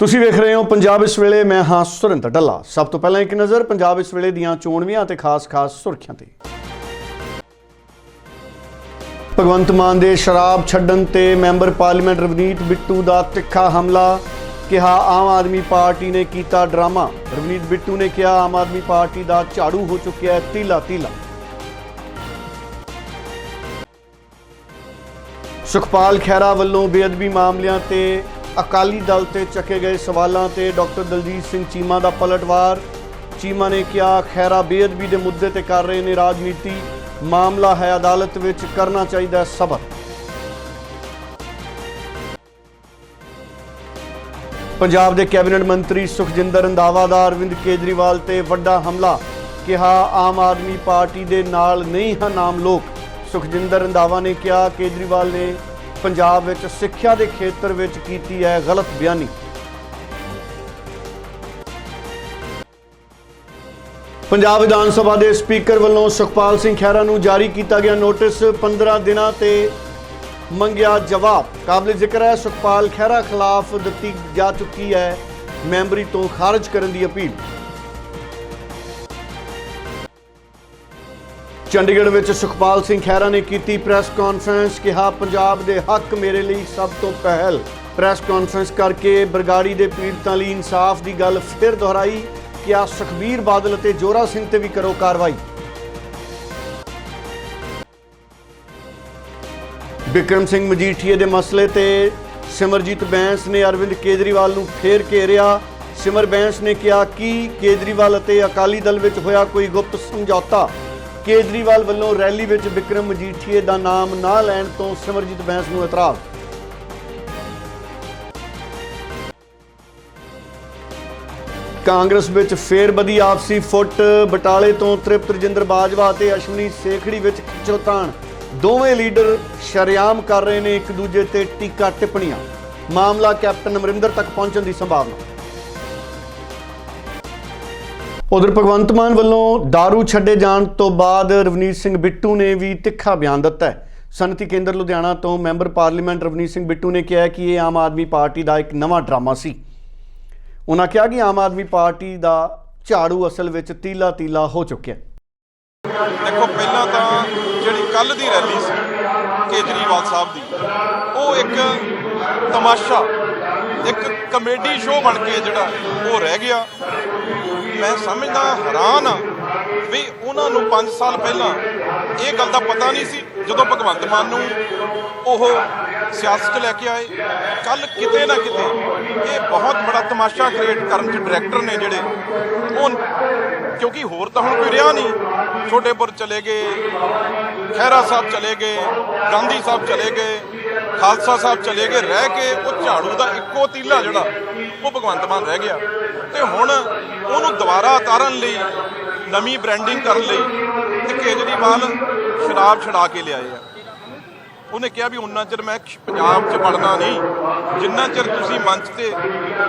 ਤੁਸੀਂ ਵੇਖ ਰਹੇ ਹੋ ਪੰਜਾਬ ਇਸ ਵੇਲੇ, ਮੈਂ ਹਾਂ ਸੁਰਿੰਦਰ ਡੱਲਾ ਸਭ ਤੋਂ ਪਹਿਲਾਂ ਇੱਕ ਨਜ਼ਰ ਪੰਜਾਬ ਇਸ ਵੇਲੇ ਦੀਆਂ ਚੋਣਵੀਆਂ ਤੇ ਖਾਸ-ਖਾਸ ਸੁਰਖੀਆਂ ਤੇ। ਭਗਵੰਤ ਮਾਨ ਦੇ ਸ਼ਰਾਬ ਛੱਡਣ ਤੇ ਮੈਂਬਰ ਪਾਰਲੀਮੈਂਟ ਰਵਨੀਤ ਬਿੱਟੂ ਦਾ ਤਿੱਖਾ ਹਮਲਾ, ਕਿਹਾ ਆਮ ਆਦਮੀ ਪਾਰਟੀ ਨੇ ਕੀਤਾ ਡਰਾਮਾ। ਰਵਨੀਤ ਬਿੱਟੂ ਨੇ ਕਿਹਾ ਆਮ ਆਦਮੀ ਪਾਰਟੀ ਦਾ ਝਾੜੂ ਹੋ ਚੁੱਕਿਆ ਹੈ, ਤੀਲਾ ਤੀਲਾ। ਸੁਖਪਾਲ ਖਹਿਰਾ ਵੱਲੋਂ ਬੇਅਦਬੀ ਮਾਮਲਿਆਂ ਤੇ ਅਕਾਲੀ ਦਲ ਤੇ ਚੱਕੇ ਗਏ ਸਵਾਲਾਂ ਤੇ ਡਾਕਟਰ ਦਲਜੀਤ ਸਿੰਘ ਚੀਮਾ ਦਾ ਪਲਟਵਾਰ। ਚੀਮਾ ਨੇ ਕਿਹਾ, ਖਹਿਰਾ ਬੇਅਦਬੀ ਦੇ ਮੁੱਦੇ ਤੇ ਕਰ ਰਹੇ ਨੇ ਰਾਜਨੀਤੀ। ਮਾਮਲਾ ਹੈ ਅਦਾਲਤ ਵਿੱਚ, ਕਰਨਾ ਚਾਹੀਦਾ ਸਬਰ। ਪੰਜਾਬ ਦੇ ਕੈਬਨਿਟ ਮੰਤਰੀ ਸੁਖਜਿੰਦਰ ਰੰਧਾਵਾ ਦਾ ਅਰਵਿੰਦ ਕੇਜਰੀਵਾਲ ਤੇ ਵੱਡਾ ਹਮਲਾ। ਕਿਹਾ, ਆਮ ਆਦਮੀ ਪਾਰਟੀ ਦੇ ਨਾਲ ਨਹੀਂ ਹਨ ਆਮ ਲੋਕ। ਸੁਖਜਿੰਦਰ ਰੰਧਾਵਾ ਨੇ ਕਿਹਾ, ਕੇਜਰੀਵਾਲ ਨੇ ਪੰਜਾਬ ਵਿੱਚ ਸਿੱਖਿਆ ਦੇ ਖੇਤਰ ਵਿੱਚ ਕੀਤੀ ਹੈ ਗਲਤ ਬਿਆਨੀ। ਪੰਜਾਬ ਵਿਧਾਨ ਸਭਾ ਦੇ ਸਪੀਕਰ ਵੱਲੋਂ ਸੁਖਪਾਲ ਸਿੰਘ ਖਹਿਰਾ ਨੂੰ ਜਾਰੀ ਕੀਤਾ ਗਿਆ ਨੋਟਿਸ। 15 ਦਿਨਾਂ ਤੇ ਮੰਗਿਆ ਜਵਾਬ। ਕਾਬਲੇ ਜ਼ਿਕਰ ਹੈ, ਸੁਖਪਾਲ ਖਹਿਰਾ ਖਿਲਾਫ ਦਿੱਤੀ ਜਾ ਚੁੱਕੀ ਹੈ ਮੈਂਬਰੀ ਤੋਂ ਖਾਰਜ ਕਰਨ ਦੀ ਅਪੀਲ। ਚੰਡੀਗੜ੍ਹ ਵਿੱਚ ਸੁਖਪਾਲ ਸਿੰਘ ਖਹਿਰਾ ਨੇ ਕੀਤੀ ਪ੍ਰੈਸ ਕਾਨਫਰੰਸ, ਕਿਹਾ ਪੰਜਾਬ ਦੇ ਹੱਕ ਮੇਰੇ ਲਈ ਸਭ ਤੋਂ ਪਹਿਲ। ਪ੍ਰੈਸ ਕਾਨਫਰੰਸ ਕਰਕੇ ਬਰਗਾੜੀ ਦੇ ਪੀੜਤਾਂ ਲਈ ਇਨਸਾਫ ਦੀ ਗੱਲ ਫਿਰ ਦੁਹਰਾਈ। ਕਿਹਾ ਸੁਖਬੀਰ ਬਾਦਲ ਅਤੇ ਜੋਰਾ ਸਿੰਘ ਤੇ ਵੀ ਕਰੋ ਕਾਰਵਾਈ। ਵਿਕਰਮ ਸਿੰਘ ਮਜੀਠੀਏ ਦੇ ਮਸਲੇ ਤੇ ਸਿਮਰਜੀਤ ਬੈਂਸ ਨੇ ਅਰਵਿੰਦ ਕੇਜਰੀਵਾਲ ਨੂੰ ਫੇਰ ਘੇਰਿਆ। ਸਿਮਰ ਬੈਂਸ ਨੇ ਕਿਹਾ, ਕਿ ਕੇਜਰੀਵਾਲ ਅਤੇ ਅਕਾਲੀ ਦਲ ਵਿੱਚ ਹੋਇਆ ਕੋਈ ਗੁਪਤ ਸਮਝੌਤਾ? ਕੇਜਰੀਵਾਲ ਵੱਲੋਂ ਰੈਲੀ ਵਿੱਚ ਵਿਕਰਮ ਮਜੀਠੀਏ ਦਾ ਨਾਮ ਨਾ ਲੈਣ ਤੋਂ ਸਿਮਰਜੀਤ ਬੈਂਸ ਨੂੰ ਇਤਰਾਜ਼। ਕਾਂਗਰਸ ਵਿੱਚ ਫੇਰ ਵਧੀ ਆਪਸੀ ਫੁੱਟ, ਬਟਾਲੇ ਤੋਂ ਤ੍ਰਿਪਤ ਰਜਿੰਦਰ ਬਾਜਵਾ ਅਤੇ ਅਸ਼ਵਨੀ ਸੇਖੜੀ ਵਿੱਚ ਚਲਤਾਨ ਦੋਵੇਂ ਲੀਡਰ ਸ਼ਰਿਆਮ ਕਰ ਰਹੇ ਨੇ, ਇੱਕ ਦੂਜੇ ਤੇ ਟੀਕਾ ਟਿੱਪਣੀਆਂ। ਮਾਮਲਾ ਕੈਪਟਨ ਅਮਰਿੰਦਰ ਤੱਕ ਪਹੁੰਚਣ ਦੀ ਸੰਭਾਵਨਾ। ਉਧਰ ਭਗਵੰਤ ਮਾਨ ਵੱਲੋਂ दारू ਛੱਡੇ ਜਾਣ ਤੋਂ ਬਾਅਦ ਰਵਨੀਤ ਸਿੰਘ ਬਿੱਟੂ ਨੇ ਵੀ ਤਿੱਖਾ ਬਿਆਨ ਦਿੱਤਾ ਹੈ। ਸਨਅਤੀ ਕੇਂਦਰ ਲੁਧਿਆਣਾ ਤੋਂ ਮੈਂਬਰ ਪਾਰਲੀਮੈਂਟ ਰਵਨੀਤ ਸਿੰਘ ਬਿੱਟੂ ਨੇ ਕਿਹਾ ਕਿ ਇਹ ਆਮ ਆਦਮੀ ਪਾਰਟੀ ਦਾ ਇੱਕ ਨਵਾਂ ਡਰਾਮਾ ਸੀ। ਉਹਨਾਂ ਕਿਹਾ ਕਿ ਆਮ ਆਦਮੀ ਪਾਰਟੀ ਦਾ ਝਾੜੂ ਅਸਲ ਵਿੱਚ ਤੀਲਾ ਤੀਲਾ ਹੋ ਚੁੱਕਿਆ ਦੇਖੋ, ਪਹਿਲਾਂ ਤਾਂ ਜਿਹੜੀ ਕੱਲ ਦੀ ਰੈਲੀ ਸੀ, ਕੇਜਰੀਵਾਲ ਸਾਹਿਬ ਦੀ, ਉਹ ਇੱਕ ਤਮਾਸ਼ਾ, ਇੱਕ ਕਮੇਡੀ ਸ਼ੋਅ ਬਣ ਕੇ ਜਿਹੜਾ ਉਹ ਰਹਿ ਗਿਆ। ਮੈਂ ਸਮਝਦਾ ਹੈਰਾਨ ਆ ਵੀ ਉਹਨਾਂ ਨੂੰ 5 ਸਾਲ ਪਹਿਲਾਂ ਇਹ ਗੱਲ ਦਾ ਪਤਾ ਨਹੀਂ ਸੀ, ਜਦੋਂ ਭਗਵੰਤ ਮਾਨ ਨੂੰ ਉਹ ਸਿਆਸਤ 'ਚ ਲੈ ਕੇ ਆਏ। ਕੱਲ ਕਿਤੇ ਨਾ ਕਿਤੇ ਇਹ ਬਹੁਤ ਬੜਾ ਤਮਾਸ਼ਾ ਕ੍ਰੀਏਟ ਕਰਨ 'ਚ ਡਾਇਰੈਕਟਰ ਨੇ ਜਿਹੜੇ, ਉਹ ਕਿਉਂਕਿ ਹੋਰ ਤਾਂ ਹੁਣ ਕੋਈ ਰਿਹਾ ਨਹੀਂ। ਛੋਟੇਪੁਰ ਚਲੇ ਗਏ, ਖਹਿਰਾ ਸਾਹਿਬ ਚਲੇ ਗਏ, ਗਾਂਧੀ ਸਾਹਿਬ ਚਲੇ ਗਏ, ਖਾਲਸਾ ਸਾਹਿਬ ਚਲੇ ਗਏ, ਰਹਿ ਕੇ ਉਹ ਝਾੜੂ ਦਾ ਇੱਕੋ ਤੀਲਾ ਜਿਹੜਾ ਉਹ ਭਗਵੰਤ ਮਾਨ ਰਹਿ ਗਿਆ। ਤੇ ਹੁਣ ਉਹਨੂੰ ਦੁਬਾਰਾ ਉਤਾਰਨ ਲਈ, ਨਵੀਂ ਬ੍ਰਾਂਡਿੰਗ ਕਰਨ ਲਈ ਤੇ ਕੇਜਰੀਵਾਲ ਸ਼ਰਾਬ ਛਡਾ ਕੇ ਲਿਆਏ ਆ। ਉਹਨੇ ਕਿਹਾ ਵੀ ਉਨਾ ਚਿਰ ਮੈਂ ਪੰਜਾਬ 'ਚ ਵੜਨਾ ਨਹੀਂ, ਜਿੰਨਾ ਚਿਰ ਤੁਸੀਂ ਮੰਚ ਤੇ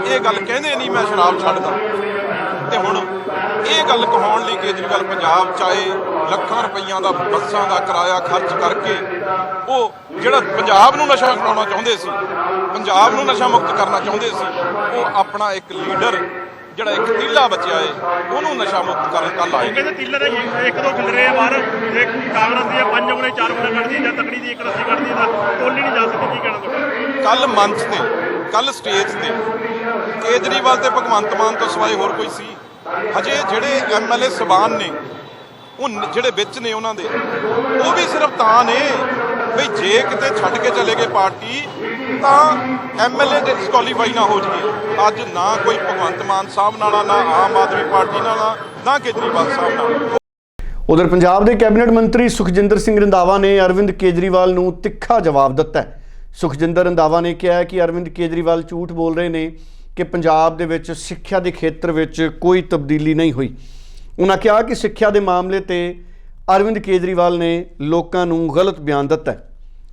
ਇਹ ਗੱਲ ਕਹਿੰਦੇ ਨਹੀਂ ਮੈਂ ਸ਼ਰਾਬ ਛੱਡਦਾ। ਤੇ ਹੁਣ ਇਹ ਗੱਲ ਕਹਾਉਣ ਲਈ ਕੇਜਰੀਵਾਲ ਪੰਜਾਬ 'ਚ ਆਏ ਲੱਖਾਂ ਰੁਪਈਆਂ ਦਾ ਬੱਸਾਂ ਦਾ ਕਿਰਾਇਆ ਖਰਚ ਕਰਕੇ ਉਹ ਜਿਹੜਾ ਪੰਜਾਬ ਨੂੰ ਨਸ਼ਾ ਕਰਾਉਣਾ ਚਾਹੁੰਦੇ ਸੀ ਪੰਜਾਬ ਨੂੰ ਨਸ਼ਾ ਮੁਕਤ ਕਰਨਾ ਚਾਹੁੰਦੇ ਸੀ ਉਹ ਆਪਣਾ ਇੱਕ ਲੀਡਰ ਜਿਹੜਾ ਇੱਕ ਤੀਲਾ ਬਚਿਆ ਏ ਉਹਨੂੰ ਨਸ਼ਾ ਮੁਕਤ ਕਰਨ ਕੱਲ ਆਏ। ਕਹਿੰਦੇ ਤਿੱਲਰ ਇੱਕ ਦੋ ਖਿਲਰੇ ਆ ਬਾਹਰ ਜੇ ਕਾਂਗਰਸ ਦੀ ਪੰਜ ਉਂਗਲੇ ਚਾਰ ਉਂਗਲੇ ਕੱਢਦੀ ਜਾਂ ਤਕੜੀ ਦੀ ਇੱਕ ਰੱਸੀ ਕੱਢਦੀ ਤਾਂ ਤੋਲੀ ਨਹੀਂ ਜਾ ਸਕਦੀ ਕੀ ਕਹਿਣਾ ਤੁਹਾਡਾ? ਕੱਲ ਮੰਚ ਤੇ ਕੱਲ ਸਟੇਜ ਤੇ ਕੇਜਰੀਵਾਲ ਤੇ ਭਗਵੰਤ ਮਾਨ ਤੋਂ ਸਿਵਾਏ ਹੋਰ ਕੋਈ ਸੀ? ਹਜੇ ਜਿਹੜੇ ਐਮਐਲਏ ਸਬਾਨ ਨੇ, ਉਹ ਜਿਹੜੇ ਵਿੱਚ ਨੇ ਉਹਨਾਂ ਦੇ, ਉਹ ਵੀ ਸਿਰਫ ਤਾਂ ਨੇ ਵੀ ਜੇ ਕਿਤੇ ਛੱਡ ਕੇ ਚਲੇ ਗਏ ਪਾਰਟੀ, ਤਾਂ ਐਮਐਲਏ ਡਿਸਕੁਆਲੀਫਾਈ ਨਾ ਹੋ ਜਾਈਏ। ਅੱਜ ਨਾ ਕੋਈ ਭਗਵੰਤ ਮਾਨ ਸਾਹਿਬ ਨਾਲ ਨਾ ਆਮ ਆਦਮੀ ਪਾਰਟੀ ਨਾਲ ਨਾ ਕੇਜਰੀਵਾਲ ਸਾਹਿਬ ਨਾਲ। ਉਧਰ ਪੰਜਾਬ ਦੇ ਕੈਬਨਿਟ ਮੰਤਰੀ ਸੁਖਜਿੰਦਰ ਸਿੰਘ ਰੰਧਾਵਾ ਨੇ ਅਰਵਿੰਦ ਕੇਜਰੀਵਾਲ ਨੂੰ ਤਿੱਖਾ ਜਵਾਬ ਦਿੱਤਾ ਸੁਖਜਿੰਦਰ ਰੰਧਾਵਾ ਨੇ ਕਿਹਾ ਕਿ ਅਰਵਿੰਦ ਕੇਜਰੀਵਾਲ ਝੂਠ ਬੋਲ ਰਹੇ ਨੇ। ਕਿ ਪੰਜਾਬ ਦੇ ਵਿੱਚ ਸਿੱਖਿਆ ਦੇ ਖੇਤਰ ਵਿੱਚ ਕੋਈ ਤਬਦੀਲੀ ਨਹੀਂ ਹੋਈ। ਉਹਨਾਂ ਕਿਹਾ ਕਿ ਸਿੱਖਿਆ ਦੇ ਮਾਮਲੇ ਤੇ ਅਰਵਿੰਦ ਕੇਜਰੀਵਾਲ ਨੇ ਲੋਕਾਂ ਨੂੰ ਗਲਤ ਬਿਆਨ ਦਿੱਤਾ ਹੈ।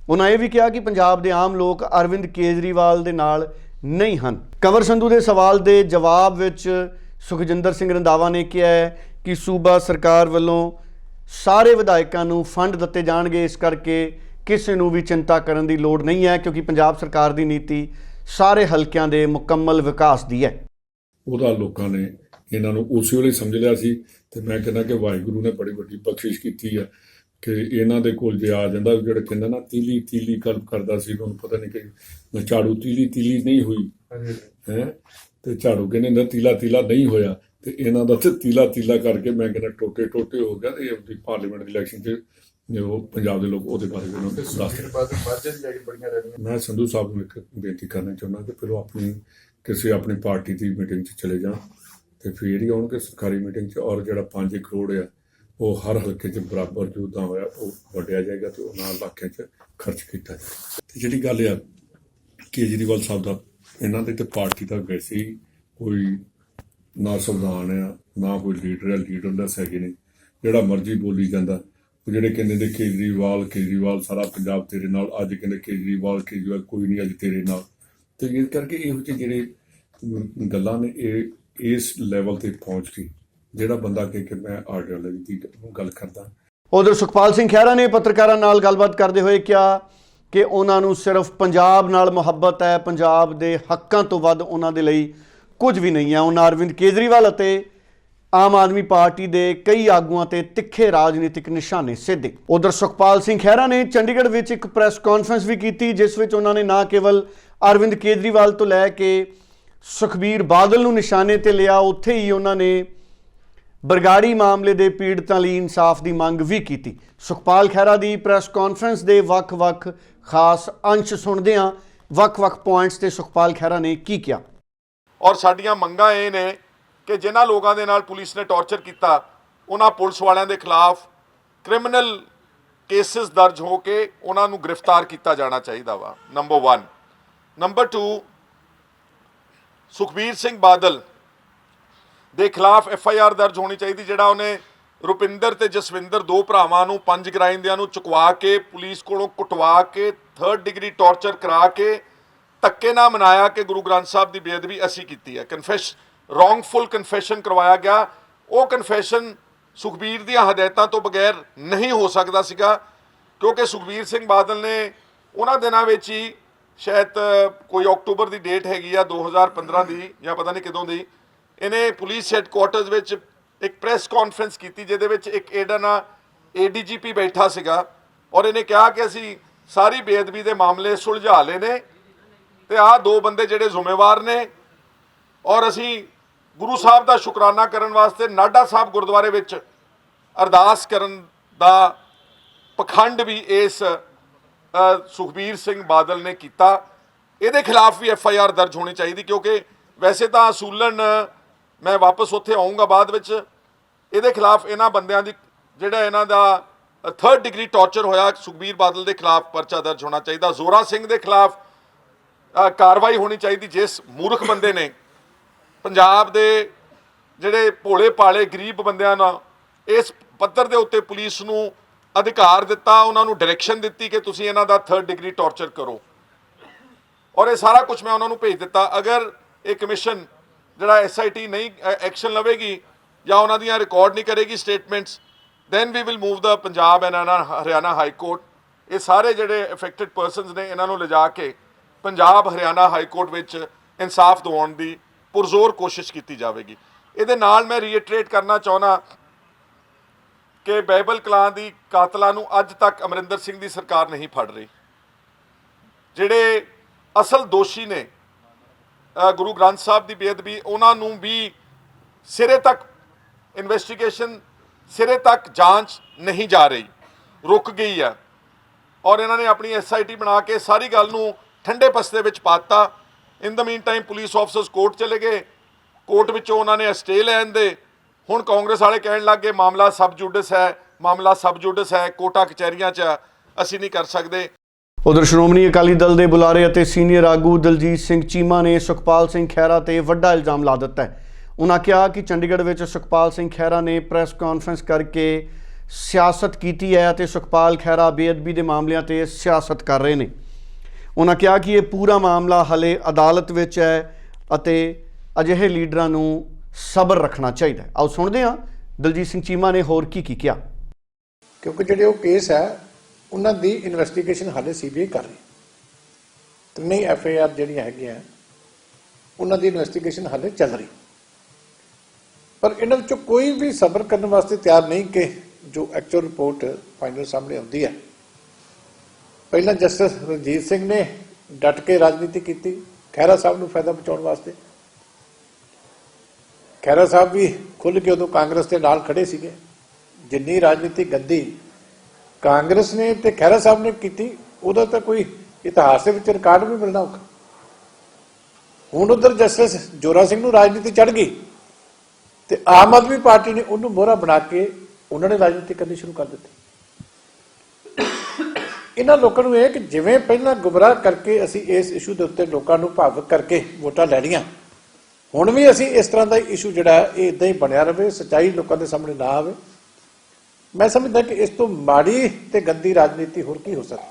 ਉਹਨਾਂ ਇਹ ਵੀ ਕਿਹਾ ਕਿ ਪੰਜਾਬ ਦੇ ਆਮ ਲੋਕ ਅਰਵਿੰਦ ਕੇਜਰੀਵਾਲ ਦੇ ਨਾਲ ਨਹੀਂ ਹਨ। ਕੰਵਰ ਸੰਧੂ ਦੇ ਸਵਾਲ ਦੇ ਜਵਾਬ ਵਿੱਚ ਸੁਖਜਿੰਦਰ ਸਿੰਘ ਰੰਧਾਵਾ ਨੇ ਕਿਹਾ ਹੈ ਕਿ ਸੂਬਾ ਸਰਕਾਰ ਵੱਲੋਂ ਸਾਰੇ ਵਿਧਾਇਕਾਂ ਨੂੰ ਫੰਡ ਦਿੱਤੇ ਜਾਣਗੇ। ਇਸ ਕਰਕੇ ਕਿਸੇ ਨੂੰ ਵੀ ਚਿੰਤਾ ਕਰਨ ਦੀ ਲੋੜ ਨਹੀਂ ਹੈ, ਕਿਉਂਕਿ ਪੰਜਾਬ ਸਰਕਾਰ ਦੀ ਨੀਤੀ ਸਾਰੇ ਹਲਕਿਆਂ ਦੇ ਮੁਕੰਮਲ ਵਿਕਾਸ ਦੀ ਹੈ। ਉਹਦਾ ਲੋਕਾਂ ਨੇ ਇਹਨਾਂ ਨੂੰ ਉਸੇ ਵੇਲੇ ਸਮਝ ਲਿਆ ਸੀ ਤੇ ਮੈਂ ਕਹਿੰਦਾ ਕਿ ਵਾਹਿਗੁਰੂ ਨੇ ਬੜੀ ਵੱਡੀ ਬਖਸ਼ਿਸ਼ ਕੀਤੀ ਆ ਕਿ ਇਹਨਾਂ ਦੇ ਕੋਲ ਜੇ ਆ ਜਾਂਦਾ ਜਿਹੜਾ ਕਹਿੰਦਾ ਨਾ ਤੀਲੀ ਤੀਲੀ ਕਲਪ ਕਰਦਾ ਸੀ ਉਹਨੂੰ ਪਤਾ ਨਹੀਂ ਕਿ ਝਾੜੂ ਤੀਲੀ ਤੀਲੀ ਨਹੀਂ ਹੋਈ। ਹੈ? ਤੇ ਝਾੜੂ ਕਹਿੰਦੇ ਨਾ ਤੀਲਾ ਤੀਲਾ ਨਹੀਂ ਹੋਇਆ। ਤੇ ਇਹਨਾਂ ਦਾ ਤੇ ਤੀਲਾ ਤੀਲਾ ਕਰਕੇ ਮੈਂ ਕਹਿੰਦਾ ਟੋਟੇ ਟੋਟੇ ਹੋ ਗਿਆ ਤੇ ਇਹ ਆਪਣੀ ਪਾਰਲੀਮੈਂਟ ਦੀ ਇਲੈਕਸ਼ਨ 'ਚ ਜੋ ਪੰਜਾਬ ਦੇ ਲੋਕ ਉਹਦੇ ਬਾਰੇ ਉਹਨਾਂ ਨੂੰ ਦੱਸ ਮੈਂ ਸੰਧੂ ਸਾਹਿਬ ਨੂੰ ਇੱਕ ਬੇਨਤੀ ਕਰਨਾ ਚਾਹੁੰਦਾ ਕਿ ਫਿਰ ਉਹ ਆਪਣੀ ਕਿਸੇ ਆਪਣੀ ਪਾਰਟੀ ਦੀ ਮੀਟਿੰਗ 'ਚ ਚਲੇ ਜਾਣ ਤੇ ਫਿਰ ਹੀ ਆਉਣਗੇ ਸਰਕਾਰੀ ਮੀਟਿੰਗ 'ਚ ਔਰ ਜਿਹੜਾ 5 ਕਰੋੜ ਆ ਉਹ ਹਰ ਹਲਕੇ 'ਚ ਬਰਾਬਰ ਜੁਦਾ ਹੋਇਆ ਉਹ ਵੰਡਿਆ ਜਾਏਗਾ ਤੇ ਉਹਨਾਂ ਇਲਾਕਿਆਂ 'ਚ ਖਰਚ ਕੀਤਾ ਜਾਏਗਾ। ਤੇ ਜਿਹੜੀ ਗੱਲ ਆ ਕੇਜਰੀਵਾਲ ਸਾਹਿਬ ਦਾ ਇਹਨਾਂ ਦੇ ਤੇ ਪਾਰਟੀ ਦਾ ਵੈਸੇ ਹੀ ਕੋਈ ਨਾ ਸੰਵਿਧਾਨ ਆ ਨਾ ਕੋਈ ਲੀਡਰ ਆ ਲੀਡਰਲੈਸ ਹੈਗੇ ਨੇ। ਜਿਹੜਾ ਮਰਜ਼ੀ ਬੋਲੀ ਜਾਂਦਾ ਉਹ ਜਿਹੜੇ ਕਹਿੰਦੇ ਨੇ ਕੇਜਰੀਵਾਲ ਕੇਜਰੀਵਾਲ ਸਾਰਾ ਪੰਜਾਬ ਤੇਰੇ ਨਾਲ, ਅੱਜ ਕਹਿੰਦੇ ਕੇਜਰੀਵਾਲ ਕੇਜਰੀਵਾਲ ਕੋਈ ਨਹੀਂ ਅੱਜ ਤੇਰੇ ਨਾਲ। ਤੇ ਇਸ ਕਰਕੇ ਇਹੋ ਜਿਹੇ ਜਿਹੜੇ ਗੱਲਾਂ ਨੇ, ਇਹ ਇਸ ਲੈਵਲ ਤੇ ਪਹੁੰਚ ਗਈ ਜਿਹੜਾ ਬੰਦਾ ਕਹੇ ਕਿ ਮੈਂ ਆਈਡੀਓਲੋਜੀ ਦੀ ਗੱਲ ਕਰਦਾ। ਉਧਰ ਸੁਖਪਾਲ ਸਿੰਘ ਖਹਿਰਾ ਨੇ ਪੱਤਰਕਾਰਾਂ ਨਾਲ ਗੱਲਬਾਤ ਕਰਦੇ ਹੋਏ ਕਿਹਾ ਕਿ ਉਹਨਾਂ ਨੂੰ ਸਿਰਫ ਪੰਜਾਬ ਨਾਲ ਮੁਹੱਬਤ ਹੈ, ਪੰਜਾਬ ਦੇ ਹੱਕਾਂ ਤੋਂ ਵੱਧ ਉਹਨਾਂ ਦੇ ਲਈ ਕੁਝ ਵੀ ਨਹੀਂ ਹੈ। ਉਹਨਾਂ ਅਰਵਿੰਦ ਕੇਜਰੀਵਾਲ ਅਤੇ ਆਮ ਆਦਮੀ ਪਾਰਟੀ ਦੇ ਕਈ ਆਗੂਆਂ ਤੇ ਤਿੱਖੇ ਰਾਜਨੀਤਿਕ ਨਿਸ਼ਾਨੇ ਸਿੱਧੇ। ਉਧਰ ਸੁਖਪਾਲ ਸਿੰਘ ਖਹਿਰਾ ਨੇ ਚੰਡੀਗੜ੍ਹ ਵਿੱਚ ਇੱਕ ਪ੍ਰੈਸ ਕਾਨਫਰੰਸ ਵੀ ਕੀਤੀ, ਜਿਸ ਵਿੱਚ ਉਹਨਾਂ ਨੇ ਨਾ ਕੇਵਲ ਅਰਵਿੰਦ ਕੇਜਰੀਵਾਲ ਤੋਂ ਲੈ ਕੇ ਸੁਖਬੀਰ ਬਾਦਲ ਨੂੰ ਨਿਸ਼ਾਨੇ ਤੇ ਲਿਆ, ਉੱਥੇ ਹੀ ਉਹਨਾਂ ਨੇ ਬਰਗਾੜੀ ਮਾਮਲੇ ਦੇ ਪੀੜਤਾਂ ਲਈ ਇਨਸਾਫ ਦੀ ਮੰਗ ਵੀ ਕੀਤੀ। ਸੁਖਪਾਲ ਖਹਿਰਾ ਦੀ ਪ੍ਰੈਸ ਕਾਨਫਰੰਸ ਦੇ ਵੱਖ-ਵੱਖ ਖਾਸ ਅੰਸ਼ ਸੁਣਦੇ ਹਾਂ। ਵੱਖ-ਵੱਖ ਪੁਆਇੰਟਸ ਤੇ ਸੁਖਪਾਲ ਖਹਿਰਾ ਨੇ ਕੀ ਕਿਹਾ? ਔਰ ਸਾਡੀਆਂ ਮੰਗਾਂ ਇਹ ਨੇ ਕਿ ਜਿਨ੍ਹਾਂ ਲੋਕਾਂ ਦੇ ਨਾਲ ਪੁਲਿਸ ਨੇ ਟੌਰਚਰ ਕੀਤਾ, ਉਹਨਾਂ ਪੁਲਿਸ ਵਾਲਿਆਂ ਦੇ ਖਿਲਾਫ ਕ੍ਰਿਮੀਨਲ ਕੇਸਿਸ ਦਰਜ ਹੋ ਕੇ ਉਹਨਾਂ ਨੂੰ ਗ੍ਰਿਫਤਾਰ ਕੀਤਾ ਜਾਣਾ ਚਾਹੀਦਾ ਵਾ ਨੰਬਰ 1 ਨੰਬਰ 2 ਸੁਖਬੀਰ ਸਿੰਘ ਬਾਦਲ ਦੇ ਖਿਲਾਫ ਐਫ ਆਈ ਆਰ ਦਰਜ ਹੋਣੀ ਚਾਹੀਦੀ, ਜਿਹੜਾ ਉਹਨੇ ਰੁਪਿੰਦਰ ਤੇ ਜਸਵਿੰਦਰ ਦੋ ਭਰਾਵਾਂ ਨੂੰ ਪੰਜ ਗ੍ਰਾਈਂਦਿਆਂ ਨੂੰ ਚੁਕਵਾ ਕੇ, ਪੁਲਿਸ ਕੋਲੋਂ ਕੁਟਵਾ ਕੇ 3rd ਡਿਗਰੀ ਟੌਰਚਰ ਕਰਾ ਕੇ, ਧੱਕੇ ਨਾਲ ਮਨਾਇਆ ਕਿ ਗੁਰੂ ਗ੍ਰੰਥ ਸਾਹਿਬ ਦੀ ਬੇਅਦਬੀ ਅਸੀਂ ਕੀਤੀ ਹੈ। ਕਨਫੈਸ ਰੋਂਗਫੁਲ ਕਨਫੈਸ਼ਨ ਕਰਵਾਇਆ ਗਿਆ। ਉਹ ਕਨਫੈਸ਼ਨ ਸੁਖਬੀਰ ਦੀਆਂ ਹਦਾਇਤਾਂ ਤੋਂ ਬਗੈਰ ਨਹੀਂ ਹੋ ਸਕਦਾ ਸੀਗਾ, ਕਿਉਂਕਿ ਸੁਖਬੀਰ ਸਿੰਘ ਬਾਦਲ ਨੇ ਉਹਨਾਂ ਦਿਨਾਂ ਵਿੱਚ ਹੀ ਸ਼ਾਇਦ ਕੋਈ ਅਕਤੂਬਰ ਦੀ ਡੇਟ ਹੈਗੀ ਆ 2015 ਦੀ ਜਾਂ ਪਤਾ ਨਹੀਂ ਕਿਦੋਂ ਦੀ, ਇਹਨੇ ਪੁਲਿਸ ਹੈੱਡਕੁਆਰਟਰਸ ਵਿੱਚ ਇੱਕ ਪ੍ਰੈਸ ਕਾਨਫਰੰਸ ਕੀਤੀ, ਜਿਹਦੇ ਵਿੱਚ ਇੱਕ ਏਡਨ ਏਡੀਜੀਪੀ ਬੈਠਾ ਸੀਗਾ ਔਰ ਇਹਨੇ ਕਿਹਾ ਕਿ ਅਸੀਂ ਸਾਰੀ ਬੇਅਦਬੀ ਦੇ ਮਾਮਲੇ ਸੁਲਝਾ ਲਏ ਨੇ ਤੇ ਆਹ ਦੋ ਬੰਦੇ ਜਿਹੜੇ ਜ਼ਿੰਮੇਵਾਰ ਨੇ ਔਰ ਅਸੀਂ ਗੁਰੂ ਸਾਹਿਬ ਦਾ ਸ਼ੁਕਰਾਨਾ ਕਰਨ ਵਾਸਤੇ ਨਾਡਾ ਸਾਹਿਬ ਗੁਰਦੁਆਰੇ ਵਿੱਚ ਅਰਦਾਸ ਕਰਨ ਦਾ ਪਖੰਡ ਵੀ ਇਸ ਸੁਖਬੀਰ ਸਿੰਘ ਬਾਦਲ ਨੇ ਕੀਤਾ। ਇਹਦੇ ਖਿਲਾਫ ਵੀ ਐਫ ਆਈ ਆਰ ਦਰਜ ਹੋਣੀ ਚਾਹੀਦੀ ਕਿਉਂਕਿ ਵੈਸੇ ਤਾਂ ਅਸੂਲਨ ਮੈਂ ਵਾਪਸ ਉੱਥੇ ਆਉਂਗਾ ਬਾਅਦ ਵਿੱਚ। ਇਹਦੇ ਖਿਲਾਫ ਇਹਨਾਂ ਬੰਦਿਆਂ ਦੀ, ਜਿਹੜਾ ਇਹਨਾਂ ਦਾ ਥਰਡ ਡਿਗਰੀ ਟੌਰਚਰ ਹੋਇਆ, ਸੁਖਬੀਰ ਬਾਦਲ ਦੇ ਖਿਲਾਫ ਪਰਚਾ ਦਰਜ ਹੋਣਾ ਚਾਹੀਦਾ। ਜ਼ੋਰਾ ਸਿੰਘ ਦੇ ਖਿਲਾਫ ਕਾਰਵਾਈ ਹੋਣੀ ਚਾਹੀਦੀ ਜਿਸ ਮੂਰਖ ਬੰਦੇ ਨੇ। ਪੰਜਾਬ ਦੇ ਜਿਹੜੇ ਭੋਲੇ ਪਾਲੇ ਗਰੀਬ ਬੰਦਿਆਂ ਨਾਲ ਇਸ ਪੱਧਰ ਦੇ ਉੱਤੇ ਪੁਲਿਸ ਨੂੰ ਅਧਿਕਾਰ ਦਿੱਤਾ, ਉਹਨਾਂ ਨੂੰ ਡਾਇਰੈਕਸ਼ਨ ਦਿੱਤੀ ਕਿ ਤੁਸੀਂ ਇਹਨਾਂ ਦਾ 3rd ਡਿਗਰੀ ਟੌਰਚਰ ਕਰੋ। ਔਰ ਇਹ ਸਾਰਾ ਕੁਝ ਮੈਂ ਉਹਨਾਂ ਨੂੰ ਭੇਜ ਦਿੱਤਾ। ਅਗਰ ਇਹ ਕਮਿਸ਼ਨ ਜਿਹੜਾ ਐਸਆਈਟੀ ਨਹੀਂ ਐਕਸ਼ਨ ਲਵੇਗੀ ਜਾਂ ਉਹਨਾਂ ਦੀਆਂ ਰਿਕਾਰਡ ਨਹੀਂ ਕਰੇਗੀ statements then we will move the Punjab and Haryana high court ਇਹ ਸਾਰੇ ਜਿਹੜੇ ਅਫੈਕਟਡ ਪਰਸਨਸ ਨੇ, ਇਹਨਾਂ ਨੂੰ ਲਿਜਾ ਕੇ ਪੰਜਾਬ ਹਰਿਆਣਾ ਹਾਈ ਕੋਰਟ ਵਿੱਚ ਇਨਸਾਫ ਦਿਵਾਉਣ ਦੀ ਪੁਰਜ਼ੋਰ ਕੋਸ਼ਿਸ਼ ਕੀਤੀ ਜਾਵੇਗੀ। ਇਹਦੇ ਨਾਲ ਮੈਂ ਰੀਇਟਰੇਟ ਕਰਨਾ ਚਾਹੁੰਦਾ ਕਿ ਬਾਈਬਲ ਕਲਾਂ ਦੀ ਕਾਤਲਾਂ ਨੂੰ ਅੱਜ ਤੱਕ ਅਮਰਿੰਦਰ ਸਿੰਘ ਦੀ ਸਰਕਾਰ ਨਹੀਂ ਫੜ ਰਹੀ। ਜਿਹੜੇ ਅਸਲ ਦੋਸ਼ੀ ਨੇ ਗੁਰੂ ਗ੍ਰੰਥ ਸਾਹਿਬ ਦੀ ਬੇਅਦਬੀ, ਉਹਨਾਂ ਨੂੰ ਵੀ ਸਿਰੇ ਤੱਕ ਇਨਵੈਸਟੀਗੇਸ਼ਨ ਸਿਰੇ ਤੱਕ ਜਾਂਚ ਨਹੀਂ ਜਾ ਰਹੀ। ਰੁਕ ਗਈ ਆ ਔਰ ਇਹਨਾਂ ਨੇ ਆਪਣੀ ਐਸਆਈਟੀ ਬਣਾ ਕੇ ਸਾਰੀ ਗੱਲ ਨੂੰ ਠੰਡੇ ਪਸਤੇ ਵਿੱਚ ਪਾਤਾ in the meantime police officers court ਚਲੇ ਗਏ। ਕੋਰਟ ਵਿੱਚੋਂ ਉਹਨਾਂ ਨੇ ਸਟੇ ਲੈਣ ਦੇ। ਹੁਣ ਕਾਂਗਰਸ ਵਾਲੇ ਕਹਿਣ ਲੱਗ ਗਏ, ਮਾਮਲਾ ਸਬ ਜੁਡਿਸ ਹੈ, ਮਾਮਲਾ ਸਬ ਜੁਡਿਸ ਹੈ, ਕੋਟਾ ਕਚਹਿਰੀਆਂ 'ਚ ਅਸੀਂ ਨਹੀਂ ਕਰ ਸਕਦੇ। ਉਧਰ ਸ਼੍ਰੋਮਣੀ ਅਕਾਲੀ ਦਲ ਦੇ ਬੁਲਾਰੇ ਅਤੇ ਸੀਨੀਅਰ ਆਗੂ ਦਲਜੀਤ ਸਿੰਘ ਚੀਮਾ ਨੇ ਸੁਖਪਾਲ ਸਿੰਘ ਖਹਿਰਾ ਤੇ ਵੱਡਾ ਇਲਜ਼ਾਮ ਲਾ ਦਿੱਤਾ ਹੈ। ਉਹਨਾਂ ਕਿਹਾ ਕਿ ਚੰਡੀਗੜ੍ਹ ਵਿੱਚ ਸੁਖਪਾਲ ਸਿੰਘ ਖਹਿਰਾ ਨੇ ਪ੍ਰੈਸ ਕਾਨਫਰੰਸ ਕਰਕੇ ਸਿਆਸਤ ਕੀਤੀ ਹੈ ਅਤੇ ਸੁਖਪਾਲ ਖਹਿਰਾ ਬੇਅਦਬੀ ਦੇ ਮਾਮਲਿਆਂ ਤੇ ਸਿਆਸਤ ਕਰ ਰਹੇ ਨੇ। ਉਹਨਾਂ ਕਿਹਾ ਕਿ ਇਹ ਪੂਰਾ ਮਾਮਲਾ ਹਲੇ ਅਦਾਲਤ ਵਿੱਚ ਹੈ ਅਤੇ ਅਜਿਹੇ ਲੀਡਰਾਂ ਨੂੰ ਸਬਰ ਰੱਖਣਾ ਚਾਹੀਦਾ ਹੈ। ਆਓ ਸੁਣਦੇ ਹਾਂ। ਦਲਜੀਤ ਸਿੰਘ ਚੀਮਾ ਨੇ ਹੋਰ ਕੀ ਕੀ ਕਿਹਾ? ਕਿਉਂਕਿ ਜਿਹੜੇ ਉਹ ਕੇਸ ਹੈ, ਉਹਨਾਂ ਦੀ ਇਨਵੈਸਟੀਗੇਸ਼ਨ ਹਾਲੇ ਸੀਬੀਆਈ ਕਰ ਰਹੀ ਤਿੰਨੇ ਐਫ ਆਈ ਆਰ ਜਿਹੜੀਆਂ ਹੈਗੀਆਂ, ਉਹਨਾਂ ਦੀ ਇਨਵੈਸਟੀਗੇਸ਼ਨ ਹਾਲੇ ਚੱਲ ਰਹੀ ਪਰ ਇਹਨਾਂ ਵਿੱਚੋਂ ਕੋਈ ਵੀ ਸਬਰ ਕਰਨ ਵਾਸਤੇ ਤਿਆਰ ਨਹੀਂ ਕਿ ਜੋ ਐਕਚੁਅਲ ਰਿਪੋਰਟ ਫਾਈਨਲ ਸਾਹਮਣੇ ਆਉਂਦੀ ਹੈ ਪਹਿਲਾਂ ਜਸਟਿਸ ਰਣਜੀਤ ਸਿੰਘ ਨੇ ਡਟ ਕੇ ਰਾਜਨੀਤੀ ਕੀਤੀ, ਖਹਿਰਾ ਸਾਹਿਬ ਨੂੰ ਫਾਇਦਾ ਪਹੁੰਚਾਉਣ ਵਾਸਤੇ। ਖਹਿਰਾ ਸਾਹਿਬ ਵੀ ਖੁੱਲ ਕੇ ਉਦੋਂ ਕਾਂਗਰਸ ਦੇ ਨਾਲ ਖੜੇ ਸੀਗੇ। ਜਿੰਨੀ ਰਾਜਨੀਤੀ ਗੱਦੀ ਕਾਂਗਰਸ ਨੇ ਤੇ ਖਹਿਰਾ ਸਾਹਿਬ ਨੇ ਕੀਤੀ ਉਹਦਾ ਤਾਂ ਕੋਈ ਇਤਿਹਾਸ ਦੇ ਵਿੱਚ ਰਿਕਾਰਡ ਵੀ ਮਿਲਣਾ ਔਖਾ। ਹੁਣ ਉਧਰ ਜਸਟਿਸ ਜੋਰਾ ਸਿੰਘ ਨੂੰ ਰਾਜਨੀਤੀ ਚੜ ਗਈ ਤੇ ਆਮ ਆਦਮੀ ਪਾਰਟੀ ਨੇ ਉਹਨੂੰ ਮੋਹਰਾ ਬਣਾ ਕੇ ਉਹਨਾਂ ਨੇ ਰਾਜਨੀਤੀ ਕਰਨੀ ਸ਼ੁਰੂ ਕਰ ਦਿੱਤੀ। ਇਹਨਾਂ ਲੋਕਾਂ ਨੂੰ ਇਹ ਕਿ ਜਿਵੇਂ ਪਹਿਲਾਂ ਗੁੰਮਰਾਹ ਕਰਕੇ ਅਸੀਂ ਇਸ ਇਸ਼ੂ ਦੇ ਉੱਤੇ ਲੋਕਾਂ ਨੂੰ ਭਾਵੁਕ ਕਰਕੇ ਵੋਟਾਂ ਲੈਣੀਆਂ ਹੁਣ ਵੀ ਅਸੀਂ ਇਸ ਤਰ੍ਹਾਂ ਦਾ ਇਸ਼ੂ ਜਿਹੜਾ ਹੈ, ਇਹ ਇਦਾਂ ਹੀ ਬਣਿਆ ਰਵੇ ਸੱਚਾਈ ਲੋਕਾਂ ਦੇ ਸਾਹਮਣੇ ਨਾ ਆਵੇ। ਮੈਂ ਸਮਝਦਾ ਕਿ ਇਸ ਤੋਂ ਮਾੜੀ ਤੇ ਗੰਦੀ ਰਾਜਨੀਤੀ ਹੋਰ ਕੀ ਹੋ ਸਕਦੀ?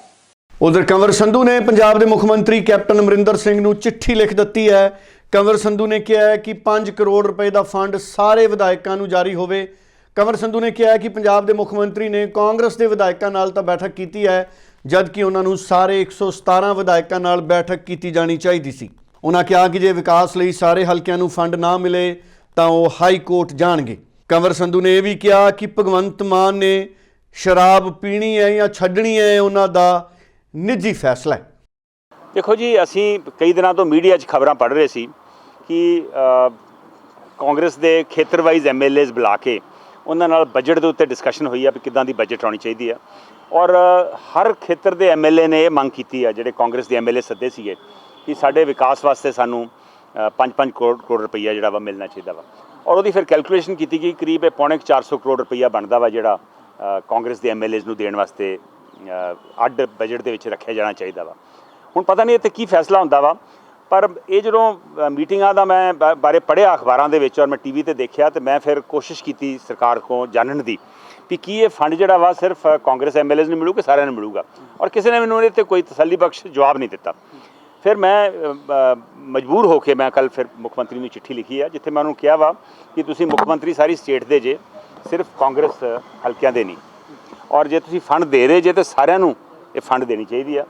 ਉਧਰ ਕੰਵਰ ਸੰਧੂ ਨੇ ਪੰਜਾਬ ਦੇ ਮੁੱਖ ਮੰਤਰੀ ਕੈਪਟਨ ਅਮਰਿੰਦਰ ਸਿੰਘ ਨੂੰ ਚਿੱਠੀ ਲਿਖ ਦਿੱਤੀ ਹੈ। ਕੰਵਰ ਸੰਧੂ ਨੇ ਕਿਹਾ ਹੈ ਕਿ 5 ਕਰੋੜ ਰੁਪਏ ਦਾ ਫੰਡ ਸਾਰੇ ਵਿਧਾਇਕਾਂ ਨੂੰ ਜਾਰੀ ਹੋਵੇ। ਕੰਵਰ ਸੰਧੂ ਨੇ ਕਿਹਾ ਕਿ ਪੰਜਾਬ ਦੇ ਮੁੱਖ ਮੰਤਰੀ ਨੇ ਕਾਂਗਰਸ ਦੇ ਵਿਧਾਇਕਾਂ ਨਾਲ ਤਾਂ ਬੈਠਕ ਕੀਤੀ ਹੈ। ਜਦ ਕਿ ਉਹਨਾਂ ਨੂੰ ਸਾਰੇ 117 ਵਿਧਾਇਕਾਂ ਨਾਲ ਬੈਠਕ ਕੀਤੀ ਜਾਣੀ ਚਾਹੀਦੀ ਸੀ। ਉਹਨਾਂ ਕਿਹਾ ਕਿ ਜੇ ਵਿਕਾਸ ਲਈ ਸਾਰੇ ਹਲਕਿਆਂ ਨੂੰ ਫੰਡ ਨਾ ਮਿਲੇ, ਤਾਂ ਉਹ ਹਾਈ ਕੋਰਟ ਜਾਣਗੇ। ਕੰਵਰ ਸੰਧੂ ਨੇ ਇਹ ਵੀ ਕਿਹਾ ਕਿ ਭਗਵੰਤ ਮਾਨ ਨੇ ਸ਼ਰਾਬ ਪੀਣੀ ਹੈ ਜਾਂ ਛੱਡਣੀ ਹੈ ਉਹਨਾਂ ਦਾ ਨਿੱਜੀ ਫੈਸਲਾ ਹੈ। ਦੇਖੋ ਜੀ, ਅਸੀਂ ਕਈ ਦਿਨਾਂ ਤੋਂ ਮੀਡੀਆ 'ਚ ਖਬਰਾਂ ਪੜ੍ਹ ਰਹੇ ਸੀ ਕਿ ਕਾਂਗਰਸ ਦੇ ਖੇਤਰ ਵਾਈਜ਼ ਐਮਐਲਏਜ਼ ਬੁਲਾ ਕੇ ਉਹਨਾਂ ਨਾਲ ਬਜਟ ਦੇ ਉੱਤੇ ਡਿਸਕਸ਼ਨ ਹੋਈ ਆ ਵੀ ਕਿੱਦਾਂ ਦੀ ਬਜਟ ਆਉਣੀ ਚਾਹੀਦੀ ਆ। ਔਰ ਹਰ ਖੇਤਰ ਦੇ ਐਮਐਲਏ ਨੇ ਇਹ ਮੰਗ ਕੀਤੀ ਆ, ਜਿਹੜੇ ਕਾਂਗਰਸ ਦੇ ਐਮਐਲਏ ਸੱਦੇ ਸੀਗੇ, ਕਿ ਸਾਡੇ ਵਿਕਾਸ ਵਾਸਤੇ ਸਾਨੂੰ 5-5 ਕਰੋੜ ਕਰੋੜ ਰੁਪਈਆ ਜਿਹੜਾ ਵਾ ਮਿਲਣਾ ਚਾਹੀਦਾ ਵਾ। ਔਰ ਉਹਦੀ ਫਿਰ ਕੈਲਕੂਲੇਸ਼ਨ ਕੀਤੀ ਗਈ, ਕਰੀਬ ਇਹ ਪੌਣੇ ਕੁ 400 ਕਰੋੜ ਰੁਪਈਆ ਬਣਦਾ ਵਾ ਜਿਹੜਾ ਕਾਂਗਰਸ ਦੇ ਐਮਐਲਏਜ਼ ਨੂੰ ਦੇਣ ਵਾਸਤੇ ਅੱਡ ਬਜਟ ਦੇ ਵਿੱਚ ਰੱਖਿਆ ਜਾਣਾ ਚਾਹੀਦਾ ਵਾ। ਹੁਣ ਪਤਾ ਨਹੀਂ ਇੱਥੇ ਕੀ ਫੈਸਲਾ ਹੁੰਦਾ ਵਾ, ਪਰ ਇਹ ਜਦੋਂ ਮੀਟਿੰਗਾਂ ਦਾ ਮੈਂ ਬਾ- ਬਾਰੇ ਪੜ੍ਹਿਆ ਅਖਬਾਰਾਂ ਦੇ ਵਿੱਚ ਔਰ ਮੈਂ ਟੀਵੀ ਤੇ ਦੇਖਿਆ, ਤੇ ਮੈਂ ਫਿਰ ਕੋਸ਼ਿਸ਼ ਕੀਤੀ ਸਰਕਾਰ ਕੋਲ ਜਾਣਨ ਦੀ। ਵੀ ਕੀ ਇਹ ਫੰਡ ਜਿਹੜਾ ਵਾ ਸਿਰਫ ਕਾਂਗਰਸ ਐਮਐਲਏਜ਼ ਨੂੰ ਮਿਲੂਗਾ, ਸਾਰਿਆਂ ਨੂੰ ਮਿਲੂਗਾ? ਔਰ ਕਿਸੇ ਨੇ ਮੈਨੂੰ ਇਹਦੇ ਤੇ ਕੋਈ ਤਸੱਲੀ ਬਖਸ਼ ਜਵਾਬ ਨਹੀਂ ਦਿੱਤਾ। ਫਿਰ ਮੈਂ ਮਜਬੂਰ ਹੋ ਕੇ ਮੈਂ ਕੱਲ ਫਿਰ ਮੁੱਖ ਮੰਤਰੀ ਨੂੰ ਚਿੱਠੀ ਲਿਖੀ ਆ, ਜਿੱਥੇ ਮੈਂ ਉਹਨੂੰ ਕਿਹਾ ਵਾ ਕਿ ਤੁਸੀਂ ਮੁੱਖ ਮੰਤਰੀ ਸਾਰੀ ਸਟੇਟ ਦੇ ਜੇ, ਸਿਰਫ ਕਾਂਗਰਸ ਹਲਕਿਆਂ ਦੇ ਨਹੀਂ। ਔਰ ਜੇ ਤੁਸੀਂ ਫੰਡ ਦੇ ਰਹੇ ਜੇ, ਤੇ ਸਾਰਿਆਂ ਨੂੰ ਇਹ ਫੰਡ ਦੇਣੀ ਚਾਹੀਦੀ ਆ।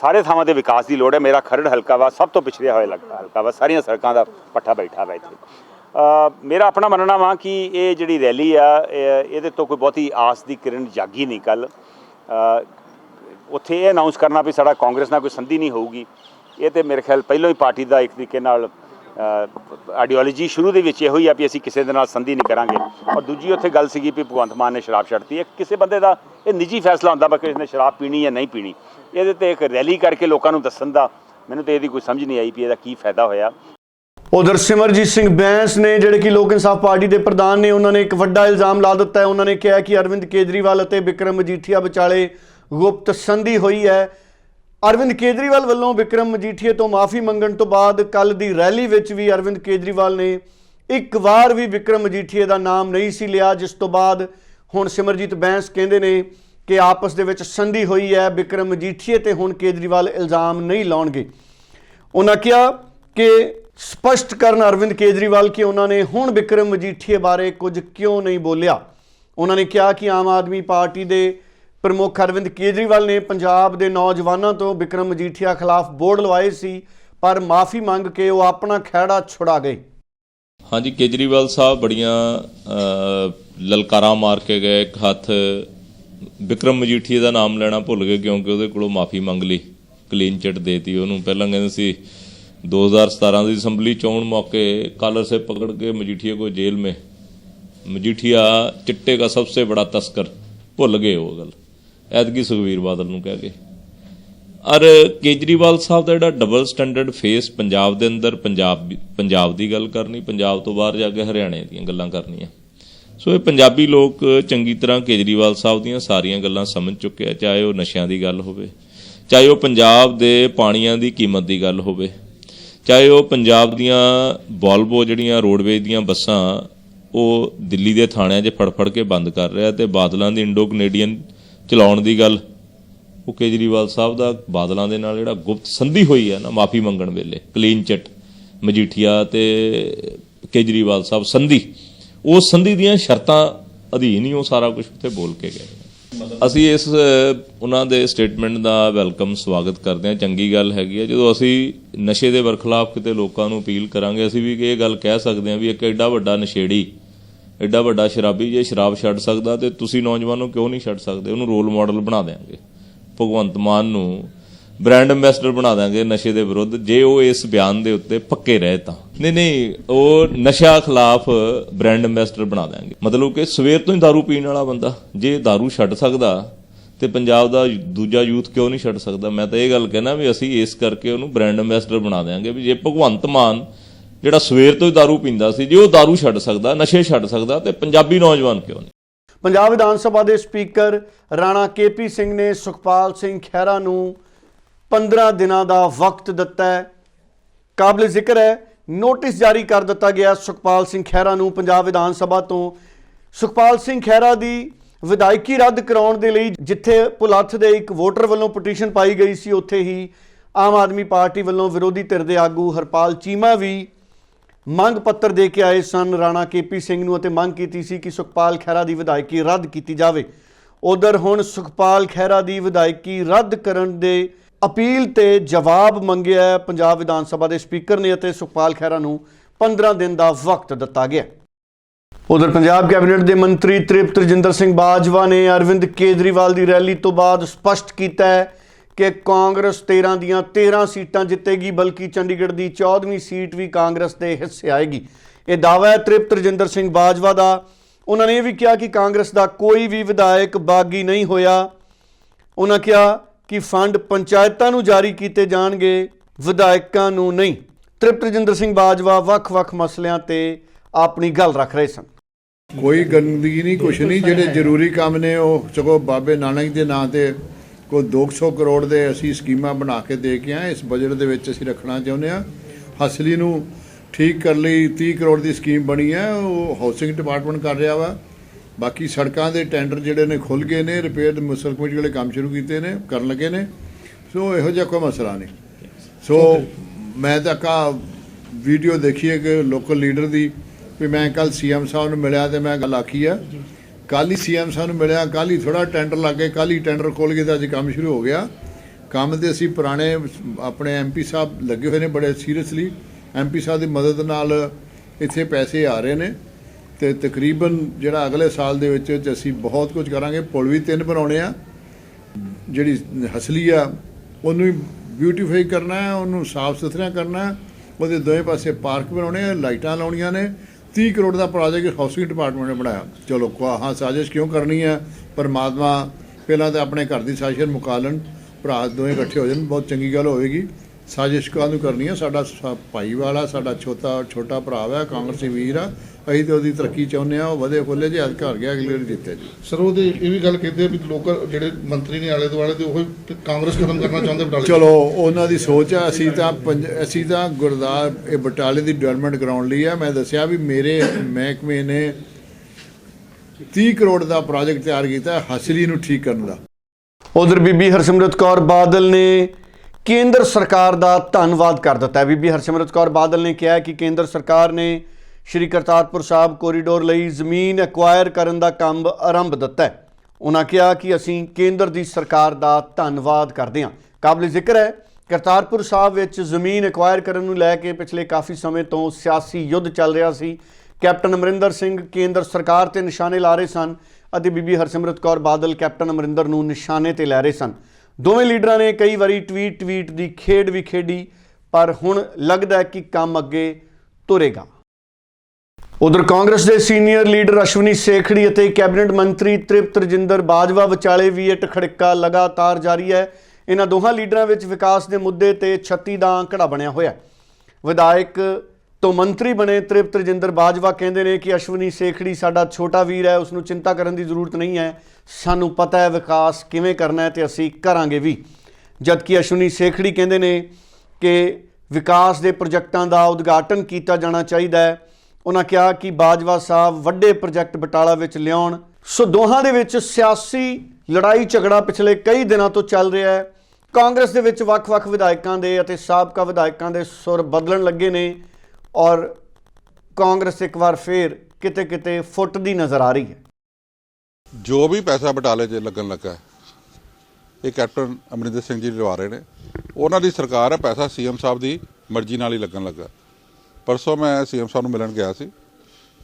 ਸਾਰੇ ਥਾਵਾਂ ਤੇ ਵਿਕਾਸ ਦੀ ਲੋੜ ਹੈ। ਮੇਰਾ ਖਰੜ ਹਲਕਾ ਵਾ, ਸਭ ਤੋਂ ਪਿਛੜਿਆ ਹੋਇਆ ਹਲਕਾ ਵਾ। ਸਾਰੀਆਂ ਸੜਕਾਂ ਦਾ ਪੱਠਾ ਬੈਠਾ ਵਾ ਇੱਥੇ। ਮੇਰਾ ਆਪਣਾ ਮੰਨਣਾ ਵਾ ਕਿ ਇਹ ਜਿਹੜੀ ਰੈਲੀ ਆ, ਇਹ- ਇਹਦੇ ਤੋਂ ਕੋਈ ਬਹੁਤੀ ਆਸ ਦੀ ਕਿਰਨ ਜਾਗੀ ਨਹੀਂ ਕੱਲ ਉੱਥੇ ਇਹ ਅਨਾਉਂਸ ਕਰਨਾ ਵੀ ਸਾਡਾ ਕਾਂਗਰਸ ਨਾਲ ਕੋਈ ਸੰਧੀ ਨਹੀਂ ਹੋਊਗੀ। ਇਹ ਤੇ ਮੇਰੇ ਖਿਆਲ ਪਹਿਲਾਂ ਹੀ ਪਾਰਟੀ ਦਾ ਇੱਕ ਤਰੀਕੇ ਨਾਲ ਆਈਡੀਓਲੋਜੀ ਸ਼ੁਰੂ ਦੇ ਵਿੱਚ ਇਹੋ ਹੀ ਆ ਵੀ ਅਸੀਂ ਕਿਸੇ ਦੇ ਨਾਲ ਸੰਧੀ ਨਹੀਂ ਕਰਾਂਗੇ। ਔਰ ਦੂਜੀ ਉੱਥੇ ਗੱਲ ਸੀਗੀ ਵੀ ਭਗਵੰਤ ਮਾਨ ਨੇ ਸ਼ਰਾਬ ਛੱਡਤੀ। ਹੈ ਕਿਸੇ ਬੰਦੇ ਦਾ, ਇਹ ਨਿੱਜੀ ਫੈਸਲਾ ਹੁੰਦਾ ਵਾ ਕਿ ਇਸਨੇ ਸ਼ਰਾਬ ਪੀਣੀ ਜਾਂ ਨਹੀਂ ਪੀਣੀ। ਇਹਦੇ ਤੇ ਇੱਕ ਰੈਲੀ ਕਰਕੇ ਲੋਕਾਂ ਨੂੰ ਦੱਸਣ ਦਾ ਮੈਨੂੰ ਤੇ ਇਹਦੀ ਕੋਈ ਸਮਝ ਨਹੀਂ ਆਈ ਵੀ ਇਹਦਾ ਕੀ ਫਾਇਦਾ ਹੋਇਆ। ਉਧਰ ਸਿਮਰਜੀਤ ਸਿੰਘ ਬੈਂਸ ਨੇ ਜਿਹੜੇ ਕਿ ਲੋਕ ਇਨਸਾਫ ਪਾਰਟੀ ਦੇ ਪ੍ਰਧਾਨ ਨੇ, ਉਹਨਾਂ ਨੇ ਇੱਕ ਵੱਡਾ ਇਲਜ਼ਾਮ ਲਾ ਦਿੱਤਾ ਹੈ। ਉਹਨਾਂ ਨੇ ਕਿਹਾ ਕਿ ਅਰਵਿੰਦ ਕੇਜਰੀਵਾਲ ਅਤੇ ਵਿਕਰਮ ਮਜੀਠੀਆ ਵਿਚਾਲੇ ਗੁਪਤ ਸੰਧੀ ਹੋਈ ਹੈ। ਅਰਵਿੰਦ ਕੇਜਰੀਵਾਲ ਵੱਲੋਂ ਵਿਕਰਮ ਮਜੀਠੀਆ ਤੋਂ ਮਾਫੀ ਮੰਗਣ ਤੋਂ ਬਾਅਦ ਕੱਲ ਦੀ ਰੈਲੀ ਵਿੱਚ ਵੀ ਅਰਵਿੰਦ ਕੇਜਰੀਵਾਲ ਨੇ ਇੱਕ ਵਾਰ ਵੀ ਵਿਕਰਮ ਮਜੀਠੀਆ ਦਾ ਨਾਮ ਨਹੀਂ ਸੀ ਲਿਆ, ਜਿਸ ਤੋਂ ਬਾਅਦ ਹੁਣ ਸਿਮਰਜੀਤ ਬੈਂਸ ਕਹਿੰਦੇ ਨੇ ਕਿ ਆਪਸ ਦੇ ਵਿੱਚ ਸੰਧੀ ਹੋਈ ਹੈ, ਵਿਕਰਮ ਮਜੀਠੀਆ ਤੇ ਹੁਣ ਕੇਜਰੀਵਾਲ ਇਲਜ਼ਾਮ ਨਹੀਂ ਲਾਉਣਗੇ। ਉਹਨਾਂ ਕਿਹਾ ਕਿ ਸਪਸ਼ਟ ਕਰਨ ਅਰਵਿੰਦ ਕੇਜਰੀਵਾਲ ਕਿ ਉਹਨਾਂ ਨੇ ਹੁਣ ਵਿਕਰਮ ਮਜੀਠੀਏ ਬਾਰੇ ਕੁਝ ਕਿਉਂ ਨਹੀਂ ਬੋਲਿਆ? ਉਹਨਾਂ ਨੇ ਕਿਹਾ ਕਿ ਆਮ ਆਦਮੀ ਪਾਰਟੀ ਦੇ ਪ੍ਰਮੁੱਖ ਅਰਵਿੰਦ ਕੇਜਰੀਵਾਲ ਨੇ ਪੰਜਾਬ ਦੇ ਨੌਜਵਾਨਾਂ ਤੋਂ ਵਿਕਰਮ ਮਜੀਠੀਆ ਖਿਲਾਫ ਬੋਰਡ ਲਵਾਏ ਸੀ, ਪਰ ਮਾਫੀ ਮੰਗ ਕੇ ਉਹ ਆਪਣਾ ਖਹਿੜਾ ਛੁਡਾ ਗਏ। ਹਾਂਜੀ, ਕੇਜਰੀਵਾਲ ਸਾਹਿਬ ਬੜੀਆਂ ਲਲਕਾਰਾਂ ਮਾਰ ਕੇ ਗਏ, ਇੱਕ ਹੱਥ ਵਿਕਰਮ ਮਜੀਠੀਆ ਦਾ ਨਾਮ ਲੈਣਾ ਭੁੱਲ ਗਏ ਕਿਉਂਕਿ ਉਹਦੇ ਕੋਲੋਂ ਮਾਫੀ ਮੰਗ ਲਈ, ਕਲੀਨ ਚਿੱਟ ਦੇਤੀ ਉਹਨੂੰ। ਪਹਿਲਾਂ ਕਹਿੰਦੇ ਸੀ 2017 ਦੀ ਅਸੈਂਬਲੀ ਚੋਣ ਮੌਕੇ ਕਾਲਰ ਸੇ ਪਕੜ ਕੇ ਮਜੀਠੀਆ ਕੋ ਜੇਲ੍ਹ ਮੇ। ਮਜੀਠੀਆ ਚਿੱਟੇ ਦਾ ਸਭ ਤੋਂ ਬੜਾ ਤਸਕਰ, ਭੁੱਲ ਗਏ ਉਹ ਗੱਲ। ਐਤਕੀ ਸੁਖਵੀਰ ਬਾਦਲ ਨੂੰ ਕਹਿ ਕੇ। ਔਰ ਕੇਜਰੀਵਾਲ ਸਾਹਿਬ ਦਾ ਜਿਹੜਾ ਡਬਲ ਸਟੈਂਡਰਡ ਫੇਸ ਪੰਜਾਬ ਦੇ ਅੰਦਰ, ਪੰਜਾਬ ਪੰਜਾਬ ਦੀ ਗੱਲ ਕਰਨੀ, ਪੰਜਾਬ ਤੋਂ ਬਾਹਰ ਜਾ ਕੇ ਹਰਿਆਣੇ ਦੀਆਂ ਗੱਲਾਂ ਕਰਨੀਆਂ। ਸੋ ਇਹ ਪੰਜਾਬੀ ਲੋਕ ਚੰਗੀ ਤਰ੍ਹਾਂ ਕੇਜਰੀਵਾਲ ਸਾਹਿਬ ਦੀਆਂ ਸਾਰੀਆਂ ਗੱਲਾਂ ਸਮਝ ਚੁੱਕੇ ਆ, ਚਾਹੇ ਉਹ ਨਸ਼ਿਆਂ ਦੀ ਗੱਲ ਹੋਵੇ, ਚਾਹੇ ਉਹ ਪੰਜਾਬ ਦੇ ਪਾਣੀਆਂ ਦੀ ਕੀਮਤ ਦੀ ਗੱਲ ਹੋਵੇ। ਚਾਹੇ ਉਹ ਪੰਜਾਬ ਦੀਆਂ ਵੋਲਵੋ ਜਿਹੜੀਆਂ ਰੋਡਵੇਜ਼ ਦੀਆਂ ਬੱਸਾਂ ਉਹ ਦਿੱਲੀ ਦੇ ਥਾਣਿਆਂ 'ਚ ਫੜ ਫੜ ਕੇ ਬੰਦ ਕਰ ਰਿਹਾ ਤੇ ਬਾਦਲਾਂ ਦੀ ਇੰਡੋ ਕੈਨੇਡੀਅਨ ਚਲਾਉਣ ਦੀ ਗੱਲ, ਉਹ ਕੇਜਰੀਵਾਲ ਸਾਹਿਬ ਦਾ ਬਾਦਲਾਂ ਦੇ ਨਾਲ ਜਿਹੜਾ ਗੁਪਤ ਸੰਧੀ ਹੋਈ ਹੈ ਨਾ ਮਾਫੀ ਮੰਗਣ ਵੇਲੇ, ਕਲੀਨ ਚਿੱਟ, ਮਜੀਠੀਆ ਤੇ ਕੇਜਰੀਵਾਲ ਸਾਹਿਬ ਸੰਧੀ, ਉਹ ਸੰਧੀ ਦੀਆਂ ਸ਼ਰਤਾਂ ਅਧੀਨ ਹੀ ਉਹ ਸਾਰਾ ਕੁਝ ਉੱਥੇ ਬੋਲ ਕੇ ਗਏ। ਅਸੀਂ ਇਸ ਉਹਨਾਂ ਦੇ ਸਟੇਟਮੈਂਟ ਦਾ ਵੈਲਕਮ ਸਵਾਗਤ ਕਰਦੇ ਹਾਂ। ਚੰਗੀ ਗੱਲ ਹੈਗੀ ਹੈ। ਜਦੋਂ ਅਸੀਂ ਨਸ਼ੇ ਦੇ ਵਰਖਲਾਫ ਕਿਤੇ ਲੋਕਾਂ ਨੂੰ ਅਪੀਲ ਕਰਾਂਗੇ, ਅਸੀਂ ਵੀ ਇਹ ਗੱਲ ਕਹਿ ਸਕਦੇ ਹਾਂ ਵੀ ਇੱਕ ਐਡਾ ਵੱਡਾ ਨਸ਼ੇੜੀ, ਐਡਾ ਵੱਡਾ ਸ਼ਰਾਬੀ ਜੇ ਸ਼ਰਾਬ ਛੱਡ ਸਕਦਾ ਤੇ ਤੁਸੀਂ ਨੌਜਵਾਨੋਂ ਕਿਉਂ ਨਹੀਂ ਛੱਡ ਸਕਦੇ? ਉਹਨੂੰ ਰੋਲ ਮਾਡਲ ਬਣਾ ਦਿਆਂਗੇ। ਭਗਵੰਤ ਮਾਨ ਨੂੰ ਬ੍ਰਾਂਡ ਐਮਬੈਸਡਰ ਬਣਾ ਦਾਂਗੇ ਨਸ਼ੇ ਦੇ ਵਿਰੁੱਧ ਜੇ ਉਹ ਇਸ ਬਿਆਨ ਦੇ ਉੱਤੇ ਪੱਕੇ ਰਹੇ ਤਾਂ ਨਹੀਂ ਨਹੀਂ ਉਹ ਨਸ਼ਾ ਖਿਲਾਫ ਬ੍ਰਾਂਡ ਐਮਬੈਸਡਰ ਬਣਾ ਦਾਂਗੇ ਮਤਲਬ ਕਿ ਸਵੇਰ ਤੋਂ ਹੀ दारू ਪੀਣ ਵਾਲਾ ਬੰਦਾ ਜੇ दारू ਛੱਡ ਸਕਦਾ ਤੇ ਪੰਜਾਬ ਦਾ ਦੂਜਾ ਯੂਥ ਕਿਉਂ ਨਹੀਂ ਛੱਡ ਸਕਦਾ ਮੈਂ ਤਾਂ ਇਹ ਗੱਲ ਕਹਿਣਾ ਵੀ ਅਸੀਂ ਇਸ ਕਰਕੇ ਉਹਨੂੰ ਬ੍ਰਾਂਡ ਐਮਬੈਸਡਰ ਬਣਾ ਦਿਆਂਗੇ ਵੀ ਜੇ ਭਗਵੰਤ ਮਾਨ ਜਿਹੜਾ ਸਵੇਰ ਤੋਂ ਹੀ दारू ਪੀਂਦਾ ਸੀ ਜੇ ਉਹ दारू ਛੱਡ ਸਕਦਾ ਨਸ਼ੇ ਛੱਡ ਸਕਦਾ ਤੇ ਪੰਜਾਬੀ ਨੌਜਵਾਨ ਕਿਉਂ ਨਹੀਂ ਪੰਜਾਬ ਵਿਧਾਨ ਸਭਾ ਦੇ ਸਪੀਕਰ ਰਾਣਾ ਕੇਪੀ ਸਿੰਘ ਨੇ ਸੁਖਪਾਲ ਸਿੰਘ ਖਹਿਰਾ ਨੂੰ 15 ਦਿਨਾਂ ਦਾ ਵਕਤ ਦਿੱਤਾ ਹੈ। ਕਾਬਲ ਜ਼ਿਕਰ ਹੈ, ਨੋਟਿਸ ਜਾਰੀ ਕਰ ਦਿੱਤਾ ਗਿਆ ਸੁਖਪਾਲ ਸਿੰਘ ਖਹਿਰਾ ਨੂੰ ਪੰਜਾਬ ਵਿਧਾਨ ਸਭਾ ਤੋਂ। ਸੁਖਪਾਲ ਸਿੰਘ ਖਹਿਰਾ ਦੀ ਵਿਧਾਇਕੀ ਰੱਦ ਕਰਾਉਣ ਦੇ ਲਈ ਜਿੱਥੇ ਪੁਲੱਥ ਦੇ ਇੱਕ ਵੋਟਰ ਵੱਲੋਂ ਪਟੀਸ਼ਨ ਪਾਈ ਗਈ ਸੀ, ਉੱਥੇ ਹੀ ਆਮ ਆਦਮੀ ਪਾਰਟੀ ਵੱਲੋਂ ਵਿਰੋਧੀ ਧਿਰ ਦੇ ਆਗੂ ਹਰਪਾਲ ਚੀਮਾ ਵੀ ਮੰਗ ਪੱਤਰ ਦੇ ਕੇ ਆਏ ਸਨ। ਰਾਣਾ ਕੇਪੀ ਸਿੰਘ ਨੂੰ ਅਤੇ ਮੰਗ ਕੀਤੀ ਸੀ ਕਿ ਸੁਖਪਾਲ ਖਹਿਰਾ ਦੀ ਵਿਧਾਇਕੀ ਰੱਦ ਕੀਤੀ ਜਾਵੇ। ਉਧਰ ਹੁਣ ਸੁਖਪਾਲ ਖਹਿਰਾ ਦੀ ਵਿਧਾਇਕੀ ਰੱਦ ਕਰਨ ਦੇ ਅਪੀਲ ਤੇ ਜਵਾਬ ਮੰਗਿਆ ਪੰਜਾਬ ਵਿਧਾਨ ਸਭਾ ਦੇ ਸਪੀਕਰ ਨੇ ਅਤੇ ਸੁਖਪਾਲ ਖਹਿਰਾ ਨੂੰ 15 ਦਿਨ ਦਾ ਵਕਤ ਦਿੱਤਾ ਗਿਆ ਉਧਰ ਪੰਜਾਬ ਕੈਬਨਿਟ ਦੇ ਮੰਤਰੀ ਤ੍ਰਿਪਤ ਰਜਿੰਦਰ ਸਿੰਘ ਬਾਜਵਾ ਨੇ ਅਰਵਿੰਦ ਕੇਜਰੀਵਾਲ ਦੀ ਰੈਲੀ ਤੋਂ ਬਾਅਦ ਸਪਸ਼ਟ ਕੀਤਾ ਹੈ ਕਿ ਕਾਂਗਰਸ 13 ਦੀਆਂ 13 ਸੀਟਾਂ ਜਿੱਤੇਗੀ, ਬਲਕਿ ਚੰਡੀਗੜ੍ਹ ਦੀ 14ਵੀਂ ਸੀਟ ਵੀ ਕਾਂਗਰਸ ਦੇ ਹਿੱਸੇ ਆਏਗੀ। ਇਹ ਦਾਅਵਾ ਹੈ ਤ੍ਰਿਪਤ ਰਜਿੰਦਰ ਸਿੰਘ ਬਾਜਵਾ ਦਾ। ਉਹਨਾਂ ਨੇ ਇਹ ਵੀ ਕਿਹਾ ਕਿ ਕਾਂਗਰਸ ਦਾ ਕੋਈ ਵੀ ਵਿਧਾਇਕ ਬਾਗੀ ਨਹੀਂ ਹੋਇਆ। ਉਹਨਾਂ ਕਿਹਾ ਕਿ ਫੰਡ ਪੰਚਾਇਤਾਂ ਨੂੰ ਜਾਰੀ ਕੀਤੇ ਜਾਣਗੇ, ਵਿਧਾਇਕਾਂ ਨੂੰ ਨਹੀਂ। ਤ੍ਰਿਪਤ ਰਜਿੰਦਰ ਸਿੰਘ ਬਾਜਵਾ ਵੱਖ-ਵੱਖ ਮਸਲਿਆਂ ਤੇ ਆਪਣੀ ਗੱਲ ਰੱਖ ਰਹੇ ਸਨ। ਕੋਈ ਗੰਦਗੀ ਨਹੀਂ, ਕੁਛ ਨਹੀਂ, ਜਿਹੜੇ ਜ਼ਰੂਰੀ ਕੰਮ ਨੇ ਉਹ ਸਗੋਂ ਬਾਬੇ ਨਾਨਕ ਦੇ ਨਾਂ ਤੇ ਕੋਈ 200 ਕਰੋੜ ਦੇ ਅਸੀਂ ਸਕੀਮਾਂ ਬਣਾ ਕੇ ਦੇ ਕੇ ਆਏ ਇਸ ਬਜਟ ਦੇ ਵਿੱਚ ਅਸੀਂ ਰੱਖਣਾ ਚਾਹੁੰਦੇ ਆ ਹਸਲੀ ਨੂੰ ਠੀਕ ਕਰਨ ਲਈ 30 ਕਰੋੜ ਦੀ ਸਕੀਮ ਬਣੀ ਹੈ। ਉਹ ਹਾਊਸਿੰਗ ਡਿਪਾਰਟਮੈਂਟ ਕਰ ਰਿਹਾ ਵਾ। ਬਾਕੀ ਸੜਕਾਂ ਦੇ ਟੈਂਡਰ ਜਿਹੜੇ ਨੇ ਖੁੱਲ ਗਏ ਨੇ ਰਿਪੇਅਰ ਦੇ ਮੁਸਲ ਕਮੇਟੀ ਵਾਲੇ ਕੰਮ ਸ਼ੁਰੂ ਕੀਤੇ ਨੇ, ਕਰਨ ਲੱਗੇ ਨੇ। ਸੋ ਇਹੋ ਜਿਹਾ ਕੋਈ ਮਸਲਾ ਨਹੀਂ। ਸੋ ਮੈਂ ਤਾਂ ਕਾ ਵੀਡੀਓ ਦੇਖੀ ਹੈ ਕਿ ਲੋਕਲ ਲੀਡਰ ਦੀ, ਵੀ ਮੈਂ ਕੱਲ ਸੀਐਮ ਸਾਹਿਬ ਨੂੰ ਮਿਲਿਆ ਤੇ ਮੈਂ ਗੱਲ ਆਖੀ ਆ। ਕੱਲ ਹੀ ਸੀਐਮ ਸਾਹਿਬ ਨੂੰ ਮਿਲਿਆ ਕੱਲ ਹੀ ਥੋੜਾ ਟੈਂਡਰ ਲੱਗ ਗਏ ਕੱਲ ਹੀ ਟੈਂਡਰ ਖੋਲ ਗਏ ਤਾਂ ਅੱਜ ਕੰਮ ਸ਼ੁਰੂ ਹੋ ਗਿਆ। ਕੰਮ ਦੇ ਅਸੀਂ ਪੁਰਾਣੇ ਆਪਣੇ ਐਮਪੀ ਸਾਹਿਬ ਲੱਗੇ ਹੋਏ ਨੇ ਬੜੇ ਸੀਰੀਅਸਲੀ ਐਮਪੀ ਸਾਹਿਬ ਦੀ ਮਦਦ ਨਾਲ ਇੱਥੇ ਪੈਸੇ ਆ ਰਹੇ ਨੇ। ਤੇ ਤਕਰੀਬਨ ਜਿਹੜਾ ਅਗਲੇ ਸਾਲ ਦੇ ਵਿੱਚ ਵਿੱਚ ਅਸੀਂ ਬਹੁਤ ਕੁਝ ਕਰਾਂਗੇ। ਪੁਲ ਵੀ ਤਿੰਨ ਬਣਾਉਣੇ ਆ। ਜਿਹੜੀ ਹਸਲੀ ਆ, ਉਹਨੂੰ ਬਿਊਟੀਫਾਈ ਕਰਨਾ ਹੈ, ਉਹਨੂੰ ਸਾਫ਼ ਸੁਥਰਾ ਕਰਨਾ ਉਹਦੇ ਦੋਵੇਂ ਪਾਸੇ ਪਾਰਕ ਬਣਾਉਣੇ ਆ, ਲਾਈਟਾਂ ਲਾਉਣੀਆਂ ਨੇ। 30 ਕਰੋੜ ਦਾ ਪ੍ਰੋਜੈਕਟ ਹਾਊਸਿੰਗ ਡਿਪਾਰਟਮੈਂਟ ਨੇ ਬਣਾਇਆ। ਚਲੋ, ਕੋ ਹਾਂ, ਸਾਜ਼ਿਸ਼ ਕਿਉਂ ਕਰਨੀ ਹੈ? ਪਰਮਾਤਮਾ ਪਹਿਲਾਂ ਤਾਂ ਆਪਣੇ ਘਰ ਦੀ ਸਾਜ਼ਿਸ਼ ਮੁਕਾ ਲੈਣ ਭਰਾ ਦੋਵੇਂ ਇਕੱਠੇ ਹੋ ਜਾਣ, ਬਹੁਤ ਚੰਗੀ ਗੱਲ ਹੋਵੇਗੀ। ਸਾਜ਼ਿਸ਼ ਕਾਹਨੂੰ ਕਰਨੀ ਹੈ ਸਾਡਾ ਭਾਈ ਵਾਲਾ ਸਾਡਾ ਛੋਟਾ ਛੋਟਾ ਭਰਾ ਹੈ ਕਾਂਗਰਸੀ ਵੀਰ ਆ। ਅਸੀਂ ਤੇ ਉਹਦੀ ਤਰੱਕੀ ਚਾਹੁੰਦੇ ਆ ਉਹ ਵਧੇ ਫੁੱਲੇ ਜੇ ਅੱਜ ਘਰ ਗਿਆ ਅਗਲੇ ਨੂੰ ਜਿੱਤੇ ਜੀ। ਸਰ ਉਹਦੇ ਇਹ ਵੀ ਗੱਲ ਕਹਿੰਦੇ ਆ ਵੀ ਲੋਕਲ ਜਿਹੜੇ ਮੰਤਰੀ ਨੇ ਆਲੇ ਦੁਆਲੇ ਦੇ ਉਹ ਕਾਂਗਰਸ ਖਤਮ ਕਰਨਾ ਚਾਹੁੰਦੇ ਬਟਾਲੇ ਚਲੋ ਉਹਨਾਂ ਦੀ ਸੋਚ ਆ ਅਸੀਂ ਤਾਂ ਪੰਜ- ਅਸੀਂ ਤਾਂ ਗੁਰਦਾਰ ਇਹ ਬਟਾਲੇ ਦੀ ਡਿਵੈਲਪਮੈਂਟ ਕਰਾਉਣ ਲਈ ਆ। ਮੈਂ ਦੱਸਿਆ ਵੀ ਮੇਰੇ ਮਹਿਕਮੇ ਨੇ 30 ਕਰੋੜ ਦਾ ਪ੍ਰੋਜੈਕਟ ਤਿਆਰ ਕੀਤਾ ਹਸਲੀ ਨੂੰ ਠੀਕ ਕਰਨ ਦਾ। ਉਧਰ ਬੀਬੀ ਹਰਸਿਮਰਤ ਕੌਰ ਬਾਦਲ ਨੇ ਕੇਂਦਰ ਸਰਕਾਰ ਦਾ ਧੰਨਵਾਦ ਕਰ ਦਿੱਤਾ ਹੈ। ਬੀਬੀ ਹਰਸਿਮਰਤ ਕੌਰ ਬਾਦਲ ਨੇ ਕਿਹਾ ਕਿ ਕੇਂਦਰ ਸਰਕਾਰ ਨੇ ਸ਼੍ਰੀ ਕਰਤਾਰਪੁਰ ਸਾਹਿਬ ਕੋਰੀਡੋਰ ਲਈ ਜ਼ਮੀਨ ਐਕਵਾਇਰ ਕਰਨ ਦਾ ਕੰਮ ਆਰੰਭ ਦਿੱਤਾ ਹੈ। ਉਹਨਾਂ ਕਿਹਾ ਕਿ ਅਸੀਂ ਕੇਂਦਰ ਦੀ ਸਰਕਾਰ ਦਾ ਧੰਨਵਾਦ ਕਰਦੇ ਹਾਂ। ਕਾਬਲ ਜ਼ਿਕਰ ਹੈ, ਕਰਤਾਰਪੁਰ ਸਾਹਿਬ ਵਿੱਚ ਜ਼ਮੀਨ ਐਕਵਾਇਰ ਕਰਨ ਨੂੰ ਲੈ ਕੇ ਪਿਛਲੇ ਕਾਫੀ ਸਮੇਂ ਤੋਂ ਸਿਆਸੀ ਯੁੱਧ ਚੱਲ ਰਿਹਾ ਸੀ। ਕੈਪਟਨ ਅਮਰਿੰਦਰ ਸਿੰਘ ਕੇਂਦਰ ਸਰਕਾਰ ਤੇ ਨਿਸ਼ਾਨੇ ਲਾ ਰਹੇ ਸਨ ਅਤੇ ਬੀਬੀ ਹਰਸਿਮਰਤ ਕੌਰ ਬਾਦਲ ਕੈਪਟਨ ਅਮਰਿੰਦਰ ਨੂੰ ਨਿਸ਼ਾਨੇ ਤੇ ਲੈ ਰਹੇ ਸਨ। ਦੋਵੇਂ ਲੀਡਰਾਂ ਨੇ ਕਈ ਵਾਰੀ ਟਵੀਟ ਟਵੀਟ ਦੀ ਖੇਡ ਵੀ ਖੇਡੀ, ਪਰ ਹੁਣ ਲੱਗਦਾ ਹੈ ਕਿ ਕੰਮ ਅੱਗੇ ਤੁਰੇਗਾ। ਉਧਰ ਕਾਂਗਰਸ ਦੇ ਸੀਨੀਅਰ ਲੀਡਰ ਅਸ਼ਵਨੀ ਸੇਖੜੀ ਅਤੇ ਕੈਬਨਿਟ ਮੰਤਰੀ ਤ੍ਰਿਪਤ ਰਜਿੰਦਰ ਬਾਜਵਾ ਵਿਚਾਲੇ ਵੀ ਇਹ ਟਖੜਕਾ ਲਗਾਤਾਰ ਜਾਰੀ ਹੈ। ਇਹਨਾਂ ਦੋਹਾਂ ਲੀਡਰਾਂ ਵਿੱਚ ਵਿਕਾਸ ਦੇ ਮੁੱਦੇ ਤੇ 36 ਦਾ ਅੰਕੜਾ ਬਣਿਆ ਹੋਇਆ ਹੈ। ਵਿਧਾਇਕ ਤੋਂ ਮੰਤਰੀ ਬਣੇ ਤ੍ਰਿਪਤ ਰਜਿੰਦਰ ਬਾਜਵਾ ਕਹਿੰਦੇ ਨੇ ਕਿ ਅਸ਼ਵਨੀ ਸੇਖੜੀ ਸਾਡਾ ਛੋਟਾ ਵੀਰ ਹੈ ਉਸ ਨੂੰ ਚਿੰਤਾ ਕਰਨ ਦੀ ਜ਼ਰੂਰਤ ਨਹੀਂ ਹੈ। ਸਾਨੂੰ ਪਤਾ ਹੈ ਵਿਕਾਸ ਕਿਵੇਂ ਕਰਨਾ ਹੈ ਤੇ ਅਸੀਂ ਕਰਾਂਗੇ ਵੀ। ਜਦਕਿ ਅਸ਼ਵਨੀ ਸੇਖੜੀ ਕਹਿੰਦੇ ਨੇ ਕਿ ਵਿਕਾਸ ਦੇ ਪ੍ਰੋਜੈਕਟਾਂ ਦਾ ਉਦਘਾਟਨ ਕੀਤਾ ਜਾਣਾ ਚਾਹੀਦਾ ਹੈ। ਉਹਨਾਂ ਕਿਹਾ ਕਿ ਬਾਜਵਾ ਸਾਹਿਬ ਵੱਡੇ ਪ੍ਰੋਜੈਕਟ ਬਟਾਲਾ ਵਿੱਚ ਲਿਆਉਣ। ਸੋ ਦੋਹਾਂ ਦੇ ਵਿੱਚ ਸਿਆਸੀ ਲੜਾਈ ਝਗੜਾ ਪਿਛਲੇ ਕਈ ਦਿਨਾਂ ਤੋਂ ਚੱਲ ਰਿਹਾ ਹੈ। ਕਾਂਗਰਸ ਦੇ ਵਿੱਚ ਵੱਖ-ਵੱਖ ਵਿਧਾਇਕਾਂ ਦੇ ਅਤੇ ਸਾਬਕਾ ਵਿਧਾਇਕਾਂ ਦੇ ਸੁਰ ਬਦਲਣ ਲੱਗੇ ਨੇ। ਔਰ ਕਾਂਗਰਸ ਇੱਕ ਵਾਰ ਫੇਰ ਕਿਤੇ-ਕਿਤੇ ਫੁੱਟਦੀ ਨਜ਼ਰ ਆ ਰਹੀ ਹੈ। ਜੋ ਵੀ ਪੈਸਾ ਬਟਾਲੇ 'ਚ ਲੱਗਣ ਲੱਗਾ ਇਹ ਕੈਪਟਨ ਅਮਰਿੰਦਰ ਸਿੰਘ ਜੀ ਲਵਾ ਰਹੇ ਨੇ। ਉਹਨਾਂ ਦੀ ਸਰਕਾਰ ਹੈ, ਪੈਸਾ ਸੀਐਮ ਸਾਹਿਬ ਦੀ ਮਰਜ਼ੀ ਨਾਲ ਹੀ ਲੱਗਣ ਲੱਗਾ। ਪਰਸੋਂ ਮੈਂ ਸੀਐਮ ਸਾਹਿਬ ਨੂੰ ਮਿਲਣ ਗਿਆ ਸੀ।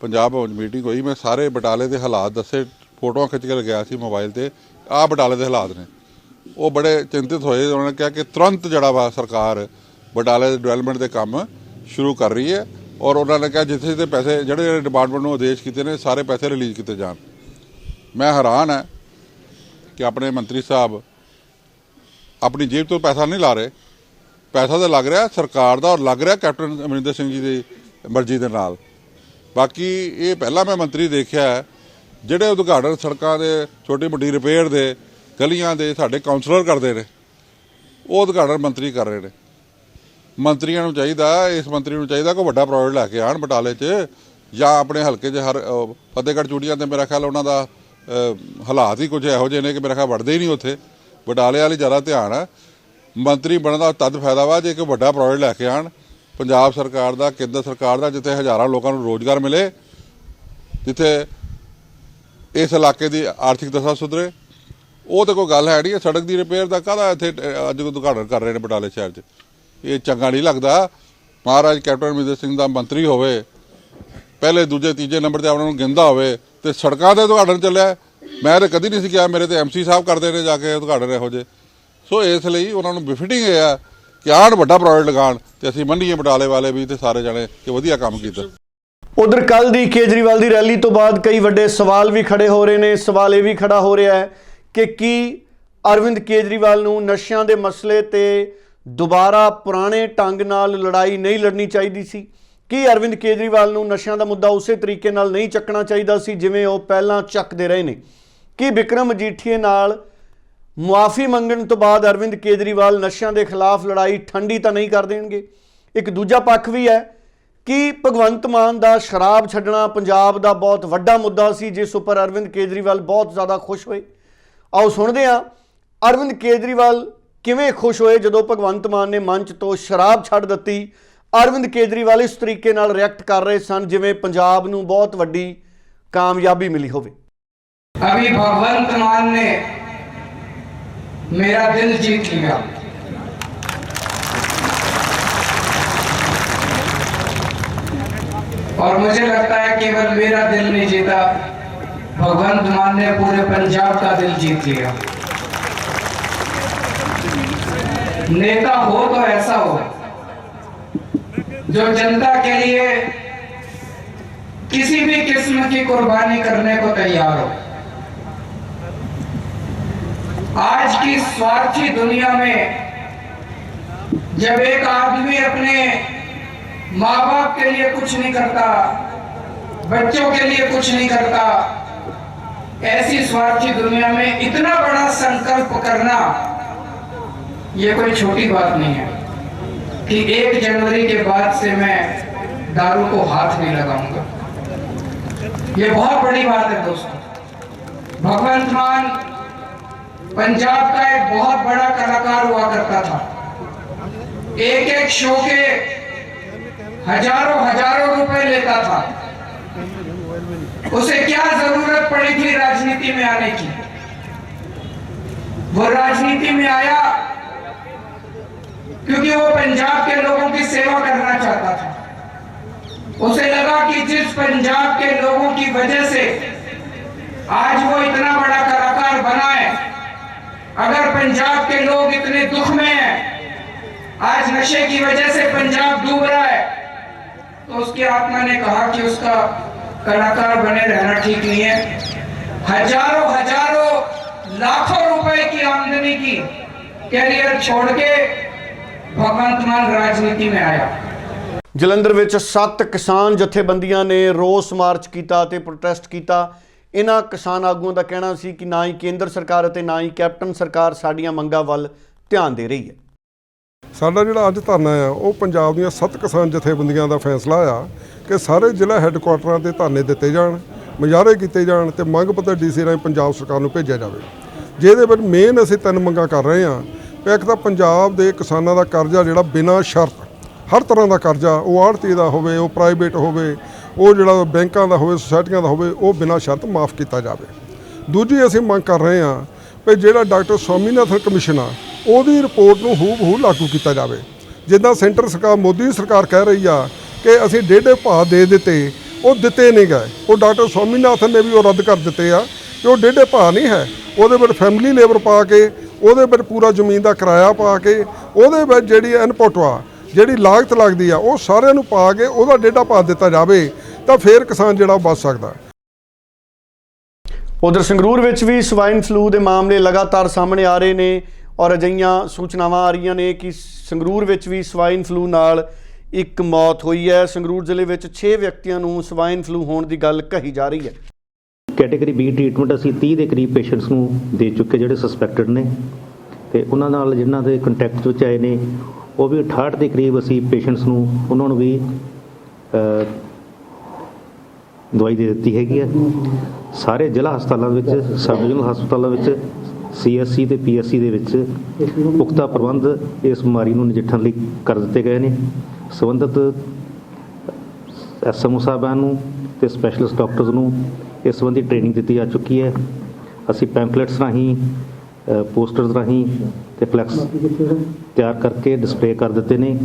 ਪੰਜਾਬ ਭਵਨ ਮੀਟਿੰਗ ਹੋਈ, ਮੈਂ ਸਾਰੇ ਬਟਾਲੇ ਦੇ ਹਾਲਾਤ ਦੱਸੇ, ਫੋਟੋਆਂ ਖਿੱਚ ਕੇ ਲਗਾਇਆ ਸੀ ਮੋਬਾਈਲ ਤੇ। ਆਹ ਬਟਾਲੇ ਦੇ ਹਾਲਾਤ ਨੇ। ਉਹ ਬੜੇ ਚਿੰਤਿਤ ਹੋਏ, ਉਹਨਾਂ ਨੇ ਕਿਹਾ ਕਿ ਤੁਰੰਤ ਜਿਹੜਾ ਵਾ ਸਰਕਾਰ ਬਟਾਲੇ ਦੇ ਡਿਵੈਲਪਮੈਂਟ ਦੇ ਕੰਮ ਸ਼ੁਰੂ ਕਰ ਰਹੀ ਹੈ ਔਰ ਉਹਨਾਂ ਨੇ ਕਿਹਾ ਜਿੱਥੇ ਜਿੱਥੇ ਪੈਸੇ ਜਿਹੜੇ ਜਿਹੜੇ ਡਿਪਾਰਟਮੈਂਟ ਨੂੰ ਆਦੇਸ਼ ਕੀਤੇ ਨੇ, ਸਾਰੇ ਪੈਸੇ ਰਿਲੀਜ਼ ਕੀਤੇ ਜਾਣ। ਮੈਂ ਹੈਰਾਨ ਹੈ ਕਿ ਆਪਣੇ ਮੰਤਰੀ ਸਾਹਿਬ ਆਪਣੀ ਜੇਬ ਤੋਂ ਪੈਸਾ ਨਹੀਂ ਲਾ ਰਹੇ। ਪੈਸਾ ਤਾਂ ਲੱਗ ਰਿਹਾ ਸਰਕਾਰ ਦਾ ਔਰ ਲੱਗ ਰਿਹਾ ਕੈਪਟਨ ਅਮਰਿੰਦਰ ਸਿੰਘ ਜੀ ਦੀ ਮਰਜ਼ੀ ਦੇ ਨਾਲ। ਬਾਕੀ ਇਹ ਪਹਿਲਾਂ ਮੈਂ ਮੰਤਰੀ ਦੇਖਿਆ ਜਿਹੜੇ ਉਦਘਾਟਨ ਸੜਕਾਂ ਦੇ, ਛੋਟੀ ਮੋਟੀ ਰਿਪੇਅਰ ਦੇ, ਗਲੀਆਂ ਦੇ ਸਾਡੇ ਕਾਉਂਸਲਰ ਕਰਦੇ ਨੇ, ਉਹ ਉਦਘਾਟਨ ਮੰਤਰੀ ਕਰ ਰਹੇ ਨੇ। ਮੰਤਰੀਆਂ ਨੂੰ ਚਾਹੀਦਾ, ਇਸ ਮੰਤਰੀ ਨੂੰ ਚਾਹੀਦਾ ਕੋਈ ਵੱਡਾ ਪ੍ਰੋਜੈਕਟ ਲੈ ਕੇ ਆਣ ਬਟਾਲੇ 'ਚ, ਜਾਂ ਆਪਣੇ ਹਲਕੇ 'ਚ ਹਰ ਫਤਿਹਗੜ੍ਹ ਚੂੜੀਆਂ ਤੇ ਮੇਰਾ ਖਿਆਲ ਉਹਨਾਂ ਦਾ ਹਾਲਾਤ ਹੀ ਕੁਝ ਇਹੋ ਜਿਹੇ ਨੇ ਕਿ ਮੇਰਾ ਖਿਆਲ ਵੜਦੇ ਹੀ ਨਹੀਂ ਉੱਥੇ। ਬਟਾਲੇ ਵਾਲੀ ਜ਼ਿਆਦਾ ਧਿਆਨ ਆ। ਮੰਤਰੀ ਬਣਨ ਦਾ ਤਦ ਫਾਇਦਾ ਵਾ ਜੇ ਕੋਈ ਵੱਡਾ ਪ੍ਰੋਜੈਕਟ ਲੈ ਕੇ ਆਣ। ਪੰਜਾਬ ਸਰਕਾਰ ਦਾ, ਕੇਂਦਰ ਸਰਕਾਰ ਦਾ, ਜਿੱਥੇ ਹਜ਼ਾਰਾਂ ਲੋਕਾਂ ਨੂੰ ਰੋਜ਼ਗਾਰ ਮਿਲੇ, ਜਿੱਥੇ ਇਸ ਇਲਾਕੇ ਦੀ ਆਰਥਿਕ ਦਸ਼ਾ ਸੁਧਰੇ। ਉਹ ਤਾਂ ਕੋਈ ਗੱਲ ਹੈ ਨਹੀਂ, ਇਹ ਸੜਕ ਦੀ ਰਿਪੇਅਰ ਦਾ ਕਾਹਦਾ ਇੱਥੇ ਅੱਜ ਉਦਘਾਟਨ ਕਰ ਰਹੇ ਨੇ ਬਟਾਲੇ ਸ਼ਹਿਰ 'ਚ। ਇਹ ਚੰਗਾ ਨਹੀਂ ਲੱਗਦਾ। ਮਹਾਰਾਜ ਕੈਪਟਨ ਅਮਰਿੰਦਰ ਸਿੰਘ ਦਾ ਮੰਤਰੀ ਹੋਵੇ, ਪਹਿਲੇ, ਦੂਜੇ, ਤੀਜੇ ਨੰਬਰ ਤੇ ਉਹਨਾਂ ਨੂੰ ਗਿੰਦਾ ਹੋਵੇ ਤੇ ਸੜਕਾਂ ਦੇ ਉਦਘਾਟਨ ਚੱਲਿਆ। ਮੈਂ ਤਾਂ ਕਦੀ ਨਹੀਂ ਸੀ ਕਿਹਾ, ਮੇਰੇ ਤੇ ਐਮਸੀ ਸਾਹਿਬ ਕਰਦੇ ਨੇ ਜਾ ਕੇ ਉਦਘਾਟਨ ਇਹੋ ਜਿਹੇ। ਸੋ ਇਸ ਲਈ ਉਹਨਾਂ ਨੂੰ ਬਿਫਿਟਿੰਗ ਇਹ ਆ ਕਿ ਆਣ ਵੱਡਾ ਪ੍ਰੋਜੈਕਟ ਲਗਾਉਣ ਤੇ ਅਸੀਂ ਮੰਨੀਏ ਬਟਾਲੇ ਵਾਲੇ ਵੀ ਤੇ ਸਾਰੇ ਜਣੇ ਕਿ ਵਧੀਆ ਕੰਮ ਕੀਤਾ। ਉਧਰ ਕੱਲ ਦੀ ਕੇਜਰੀਵਾਲ ਦੀ ਰੈਲੀ ਤੋਂ ਬਾਅਦ ਕਈ ਵੱਡੇ ਸਵਾਲ ਵੀ ਖੜੇ ਹੋ ਰਹੇ ਨੇ। ਸਵਾਲ ਇਹ ਵੀ ਖੜਾ ਹੋ ਰਿਹਾ ਹੈ ਕਿ ਕੀ ਅਰਵਿੰਦ ਕੇਜਰੀਵਾਲ ਨੂੰ ਨਸ਼ਿਆਂ ਦੇ ਮਸਲੇ ਤੇ ਦੁਬਾਰਾ ਪੁਰਾਣੇ ਢੰਗ ਨਾਲ ਲੜਾਈ ਨਹੀਂ ਲੜਨੀ ਚਾਹੀਦੀ ਸੀ। ਕੀ ਅਰਵਿੰਦ ਕੇਜਰੀਵਾਲ ਨੂੰ ਨਸ਼ਿਆਂ ਦਾ ਮੁੱਦਾ ਉਸੇ ਤਰੀਕੇ ਨਾਲ ਨਹੀਂ ਚੱਕਣਾ ਚਾਹੀਦਾ ਸੀ ਜਿਵੇਂ ਉਹ ਪਹਿਲਾਂ ਚੱਕਦੇ ਰਹੇ ਨੇ? ਕੀ ਵਿਕਰਮ ਮਜੀਠੀਏ ਨਾਲ ਮੁਆਫੀ ਮੰਗਣ ਤੋਂ ਬਾਅਦ ਅਰਵਿੰਦ ਕੇਜਰੀਵਾਲ ਨਸ਼ਿਆਂ ਦੇ ਖਿਲਾਫ ਲੜਾਈ ਠੰਡੀ ਤਾਂ ਨਹੀਂ ਕਰ ਦੇਣਗੇ? ਇੱਕ ਦੂਜਾ ਪੱਖ ਵੀ ਹੈ। ਕਿ ਭਗਵੰਤ ਮਾਨ ਦਾ ਸ਼ਰਾਬ ਛੱਡਣਾ ਪੰਜਾਬ ਦਾ ਬਹੁਤ ਵੱਡਾ ਮੁੱਦਾ ਸੀ, ਜਿਸ ਉੱਪਰ ਅਰਵਿੰਦ ਕੇਜਰੀਵਾਲ ਬਹੁਤ ਜ਼ਿਆਦਾ ਖੁਸ਼ ਹੋਏ? ਆਓ ਸੁਣਦੇ ਹਾਂ। ਅਰਵਿੰਦ ਕੇਜਰੀਵਾਲ ਕਿਵੇਂ ਖੁਸ਼ ਹੋਏ ਜਦੋਂ ਭਗਵੰਤ ਮਾਨ ਨੇ ਮੰਚ ਤੋਂ ਸ਼ਰਾਬ ਛੱਡ ਦਿੱਤੀ ਅਰਵਿੰਦ ਕੇਜਰੀਵਾਲ ਇਸ ਤਰੀਕੇ ਨਾਲ ਰਿਐਕਟ ਕਰ ਰਹੇ ਸਨ ਜਿਵੇਂ ਪੰਜਾਬ ਨੂੰ ਬਹੁਤ ਵੱਡੀ ਕਾਮਯਾਬੀ ਮਿਲੀ ਹੋਵੇ अभी भगवंत मान ने मेरा दिल जीत लिया और मुझे लगता है केवल मेरा दिल नहीं जीता भगवंत मान ने पूरे पंजाब का दिल जीत लिया नेता हो तो ऐसा हो। जो जनता के लिए किसी भी किस्म की कुर्बानी करने को तैयार हो। आज की स्वार्थी दुनिया में जब एक आदमी अपने माँ बाप के लिए कुछ नहीं करता, बच्चों के लिए कुछ नहीं करता, ऐसी स्वार्थी दुनिया में इतना बड़ा संकल्प करना ये कोई छोटी बात नहीं है कि एक जनवरी के बाद से मैं दारू को हाथ नहीं लगाऊँगा। ये बहुत बड़ी बात है दोस्तों। भगवंत मान पंजाब का एक बहुत बड़ा कलाकार हुआ करता था। एक एक शो के हज़ारों हज़ारों रुपए लेता था। उसे क्या ज़रूरत पड़ी थी राजनीति में आने की? वो राजनीति में आया क्योंकि वो पंजाब के लोगों की सेवा करना चाहता था। उसे लगा कि जिस पंजाब के लोगों की वजह से आज वो इतना बड़ा कलाकार बना है, अगर पंजाब के लोग इतने दुख में हैं, आज नशे की वजह से पंजाब डूब रहा है तो उसकी आत्मा ने कहा कि उसका कलाकार बने रहना ठीक नहीं है। हज़ारों हज़ारों, लाखों रुपए की आमदनी की, कैरियर छोड़ के भगवंत मान राजनीति में आया ਜਲੰਧਰ ਵਿੱਚ ਸੱਤ ਕਿਸਾਨ ਜਥੇਬੰਦੀਆਂ ਨੇ ਰੋਸ ਮਾਰਚ ਕੀਤਾ ਤੇ ਪ੍ਰੋਟੈਸਟ ਕੀਤਾ ਇਹਨਾਂ ਕਿਸਾਨ ਆਗੂਆਂ ਦਾ ਕਹਿਣਾ ਸੀ ਕਿ ਨਾ ਹੀ ਕੇਂਦਰ ਸਰਕਾਰ ਅਤੇ ਨਾ ਹੀ ਕੈਪਟਨ ਸਰਕਾਰ ਸਾਡੀਆਂ ਮੰਗਾਂ ਵੱਲ ਧਿਆਨ ਦੇ ਰਹੀ ਹੈ ਸਾਡਾ ਜਿਹੜਾ ਅੱਜ ਧਰਨਾ ਆ ਉਹ ਪੰਜਾਬ ਦੀਆਂ ਸੱਤ ਕਿਸਾਨ ਜਥੇਬੰਦੀਆਂ ਦਾ ਫੈਸਲਾ ਆ ਕਿ ਸਾਰੇ ਜ਼ਿਲ੍ਹਾ ਹੈੱਡਕੁਆਟਰਾਂ ਤੇ ਧਰਨੇ ਦਿੱਤੇ ਜਾਣ ਮੁਜ਼ਾਹਰੇ ਕੀਤੇ ਜਾਣ ਤੇ ਮੰਗ ਪੱਤਰ ਡੀਸੀ ਰਾਹੀਂ ਪੰਜਾਬ ਸਰਕਾਰ ਨੂੰ ਭੇਜਿਆ ਜਾਵੇ ਜਿਹਦੇ ਵਿੱਚ ਮੇਨ ਅਸੀਂ ਤਿੰਨ ਮੰਗਾਂ ਕਰ ਰਹੇ ਹਾਂ ਵੀ ਇੱਕ ਤਾਂ ਪੰਜਾਬ ਦੇ ਕਿਸਾਨਾਂ ਦਾ ਕਰਜ਼ਾ ਜਿਹੜਾ ਬਿਨਾਂ ਸ਼ਰਤ, ਹਰ ਤਰ੍ਹਾਂ ਦਾ ਕਰਜ਼ਾ, ਉਹ ਆੜਤੀ ਦਾ ਹੋਵੇ, ਉਹ ਪ੍ਰਾਈਵੇਟ ਹੋਵੇ, ਉਹ ਜਿਹੜਾ ਬੈਂਕਾਂ ਦਾ ਹੋਵੇ ਸੁਸਾਇਟੀਆਂ ਦਾ ਹੋਵੇ, ਉਹ ਬਿਨਾਂ ਸ਼ਰਤ ਮਾਫ ਕੀਤਾ ਜਾਵੇ। ਦੂਜੀ ਅਸੀਂ ਮੰਗ ਕਰ ਰਹੇ ਹਾਂ ਵੀ ਜਿਹੜਾ ਡਾਕਟਰ ਸਵਾਮੀਨਾਥਨ ਕਮਿਸ਼ਨ ਆ, ਉਹਦੀ ਰਿਪੋਰਟ ਨੂੰ ਹੂ ਬਹੂ ਲਾਗੂ ਕੀਤਾ ਜਾਵੇ। ਜਿੱਦਾਂ ਸੈਂਟਰ ਸਰਕਾਰ, ਮੋਦੀ ਸਰਕਾਰ ਕਹਿ ਰਹੀ ਆ ਕਿ ਅਸੀਂ ਡੇਢੇ ਭਾਅ ਦੇ ਦਿੱਤੇ, ਉਹ ਦਿੱਤੇ ਨਹੀਂ ਗਏ। ਉਹ ਡਾਕਟਰ ਸਵਾਮੀਨਾਥਨ ਨੇ ਵੀ ਉਹ ਰੱਦ ਕਰ ਦਿੱਤੇ ਆ ਕਿ ਉਹ ਡੇਢੇ ਭਾਅ ਨਹੀਂ ਹੈ। ਉਹਦੇ ਵਿੱਚ ਫੈਮਿਲੀ ਲੇਬਰ ਪਾ ਕੇ ਉਹਦੇ ਵਿੱਚ ਪੂਰਾ ਜ਼ਮੀਨ ਦਾ ਕਿਰਾਇਆ ਪਾ ਕੇ ਉਹਦੇ ਵਿੱਚ ਜਿਹੜੀ ਇਨਪੁਟ ਆ, ਜਿਹੜੀ ਲਾਗਤ ਲੱਗਦੀ ਆ, ਉਹ ਸਾਰਿਆਂ ਨੂੰ ਪਾ ਕੇ ਉਹਦਾ ਡੇਢਾ ਪਾ ਦਿੱਤਾ ਜਾਵੇ, ਤਾਂ ਫੇਰ ਕਿਸਾਨ ਜਿਹੜਾ ਉਹ ਬਚ ਸਕਦਾ। ਉਧਰ ਸੰਗਰੂਰ ਵਿੱਚ ਵੀ ਸਵਾਈਨ ਫਲੂ ਦੇ ਮਾਮਲੇ ਲਗਾਤਾਰ ਸਾਹਮਣੇ ਆ ਰਹੇ ਨੇ ਔਰ ਅਜਿਹੀਆਂ ਸੂਚਨਾਵਾਂ ਆ ਰਹੀਆਂ ਨੇ ਕਿ ਸੰਗਰੂਰ ਵਿੱਚ ਵੀ ਸਵਾਈਨ ਫਲੂ ਨਾਲ ਇੱਕ ਮੌਤ ਹੋਈ ਹੈ। ਸੰਗਰੂਰ ਜ਼ਿਲ੍ਹੇ ਵਿੱਚ 6 ਵਿਅਕਤੀਆਂ ਨੂੰ ਸਵਾਈਨ ਫਲੂ ਹੋਣ ਦੀ ਗੱਲ ਕਹੀ ਜਾ ਰਹੀ ਹੈ। ਕੈਟਾਗਰੀ ਬੀ ਟ੍ਰੀਟਮੈਂਟ ਅਸੀਂ 30 ਦੇ ਕਰੀਬ ਪੇਸ਼ੈਂਟਸ ਨੂੰ ਦੇ ਚੁੱਕੇ ਜਿਹੜੇ ਸਸਪੈਕਟਡ ਨੇ। ਤੇ ਉਹਨਾਂ ਨਾਲ ਜਿਨ੍ਹਾਂ ਦੇ ਕੰਟੈਕਟ ਵਿੱਚ ਆਏ ਨੇ, ਉਹ ਵੀ 68 ਦੇ ਕਰੀਬ ਅਸੀਂ ਪੇਸ਼ੈਂਟਸ ਨੂੰ ਉਹਨਾਂ ਨੂੰ ਵੀ ਦਵਾਈ ਦੇ ਦਿੱਤੀ ਹੈਗੀ ਹੈ। ਸਾਰੇ ਜ਼ਿਲ੍ਹਾ ਹਸਪਤਾਲਾਂ ਵਿੱਚ ਸਬ ਡਿਵੀਜ਼ਨਲ ਹਸਪਤਾਲਾਂ ਵਿੱਚ ਸੀਐਸਸੀ ਤੇ ਪੀਐਸਸੀ ਦੇ ਵਿੱਚ ਪੁਖਤਾ ਪ੍ਰਬੰਧ ਇਸ ਬਿਮਾਰੀ ਨੂੰ ਨਜਿੱਠਣ ਲਈ ਕਰ ਦਿੱਤੇ ਗਏ ਨੇ। ਸੰਬੰਧਿਤ ਐਸਐਮਓ ਸਾਹਿਬਾਨ ਨੂੰ ਤੇ ਸਪੈਸ਼ਲਿਸਟ ਡਾਕਟਰਸ ਨੂੰ ਇਸ ਸੰਬੰਧੀ ਟ੍ਰੇਨਿੰਗ ਦਿੱਤੀ ਜਾ ਚੁੱਕੀ ਹੈ। ਅਸੀਂ ਪੈਂਫਲੇਟਸ ਰਾਹੀਂ ਪੋਸਟਰਸ ਰਾਹੀਂ ਤੇ ਫਲੈਕਸ ਤਿਆਰ ਕਰਕੇ ਡਿਸਪਲੇ ਕਰ ਦਿੱਤੇ ਨੇ।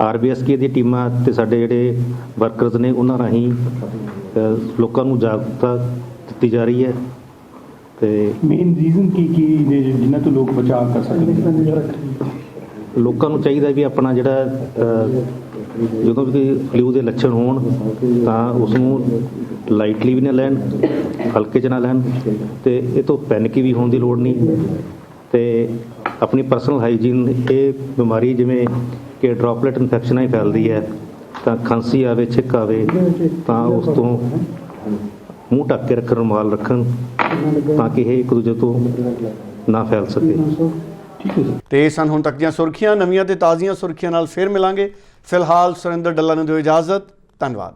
ਆਰਬੀਐਸਕੇ ਦੀ ਟੀਮਾਂ ਤੇ ਸਾਡੇ ਜਿਹੜੇ ਵਰਕਰਸ ਨੇ ਉਹਨਾਂ ਰਾਹੀਂ ਲੋਕਾਂ ਨੂੰ ਜਾਗਰੂਕਤਾ ਦਿੱਤੀ ਜਾ ਰਹੀ ਹੈ ਤੇ ਮੇਨ ਰੀਜ਼ਨ ਕੀ ਕੀ ਨੇ ਜਿਨ੍ਹਾਂ ਤੋਂ ਲੋਕ ਬਚਾਅ ਕਰ ਸਕਦੇ ਲੋਕਾਂ ਨੂੰ ਚਾਹੀਦਾ ਵੀ ਆਪਣਾ ਜਿਹੜਾ ਜਦੋਂ ਵੀ ਫਲੂ ਦੇ ਲੱਛਣ ਹੋਣ, ਤਾਂ ਉਸ ਨੂੰ ਲਾਈਟਲੀ ਵੀ ਨਾ ਲੈਣ, ਹਲਕੇ ਚ ਨਾ ਲੈਣ ਤੇ ਇਹ ਤੋਂ ਪੈਨਿਕ ਵੀ ਹੋਣ ਦੀ ਲੋੜ ਨਹੀਂ ਤੇ ਆਪਣੀ ਪਰਸਨਲ ਹਾਈਜੀਨ ਇਹ ਬਿਮਾਰੀ ਜਿਵੇਂ ਕਿ ਡ੍ਰੌਪਲੇਟ ਇਨਫੈਕਸ਼ਨ ਹੀ ਫੈਲਦੀ ਹੈ, ਤਾਂ ਖਾਂਸੀ ਆਵੇ, ਛਿੱਕ ਆਵੇ, ਤਾਂ ਉਸ ਤੋਂ ਮੂੰਹ ਢੱਕ ਕੇ ਰੱਖਣ, ਰੁਮਾਲ ਰੱਖਣ, ਤਾਂ ਕਿ ਇਹ ਇੱਕ ਦੂਜੇ ਤੋਂ ਨਾ ਫੈਲ ਸਕੇ। ਤੇ ਇਹ ਸਨ ਹੁਣ ਤੱਕ ਦੀਆਂ ਸੁਰਖੀਆਂ, ਨਵੀਆਂ ਤੇ ਤਾਜ਼ੀਆਂ ਸੁਰਖੀਆਂ ਨਾਲ ਫੇਰ ਮਿਲਾਂਗੇ। ਫਿਲਹਾਲ ਸੁਰਿੰਦਰ ਡੱਲਾ ਨੂੰ ਦਿਓ ਇਜਾਜ਼ਤ ਧੰਨਵਾਦ।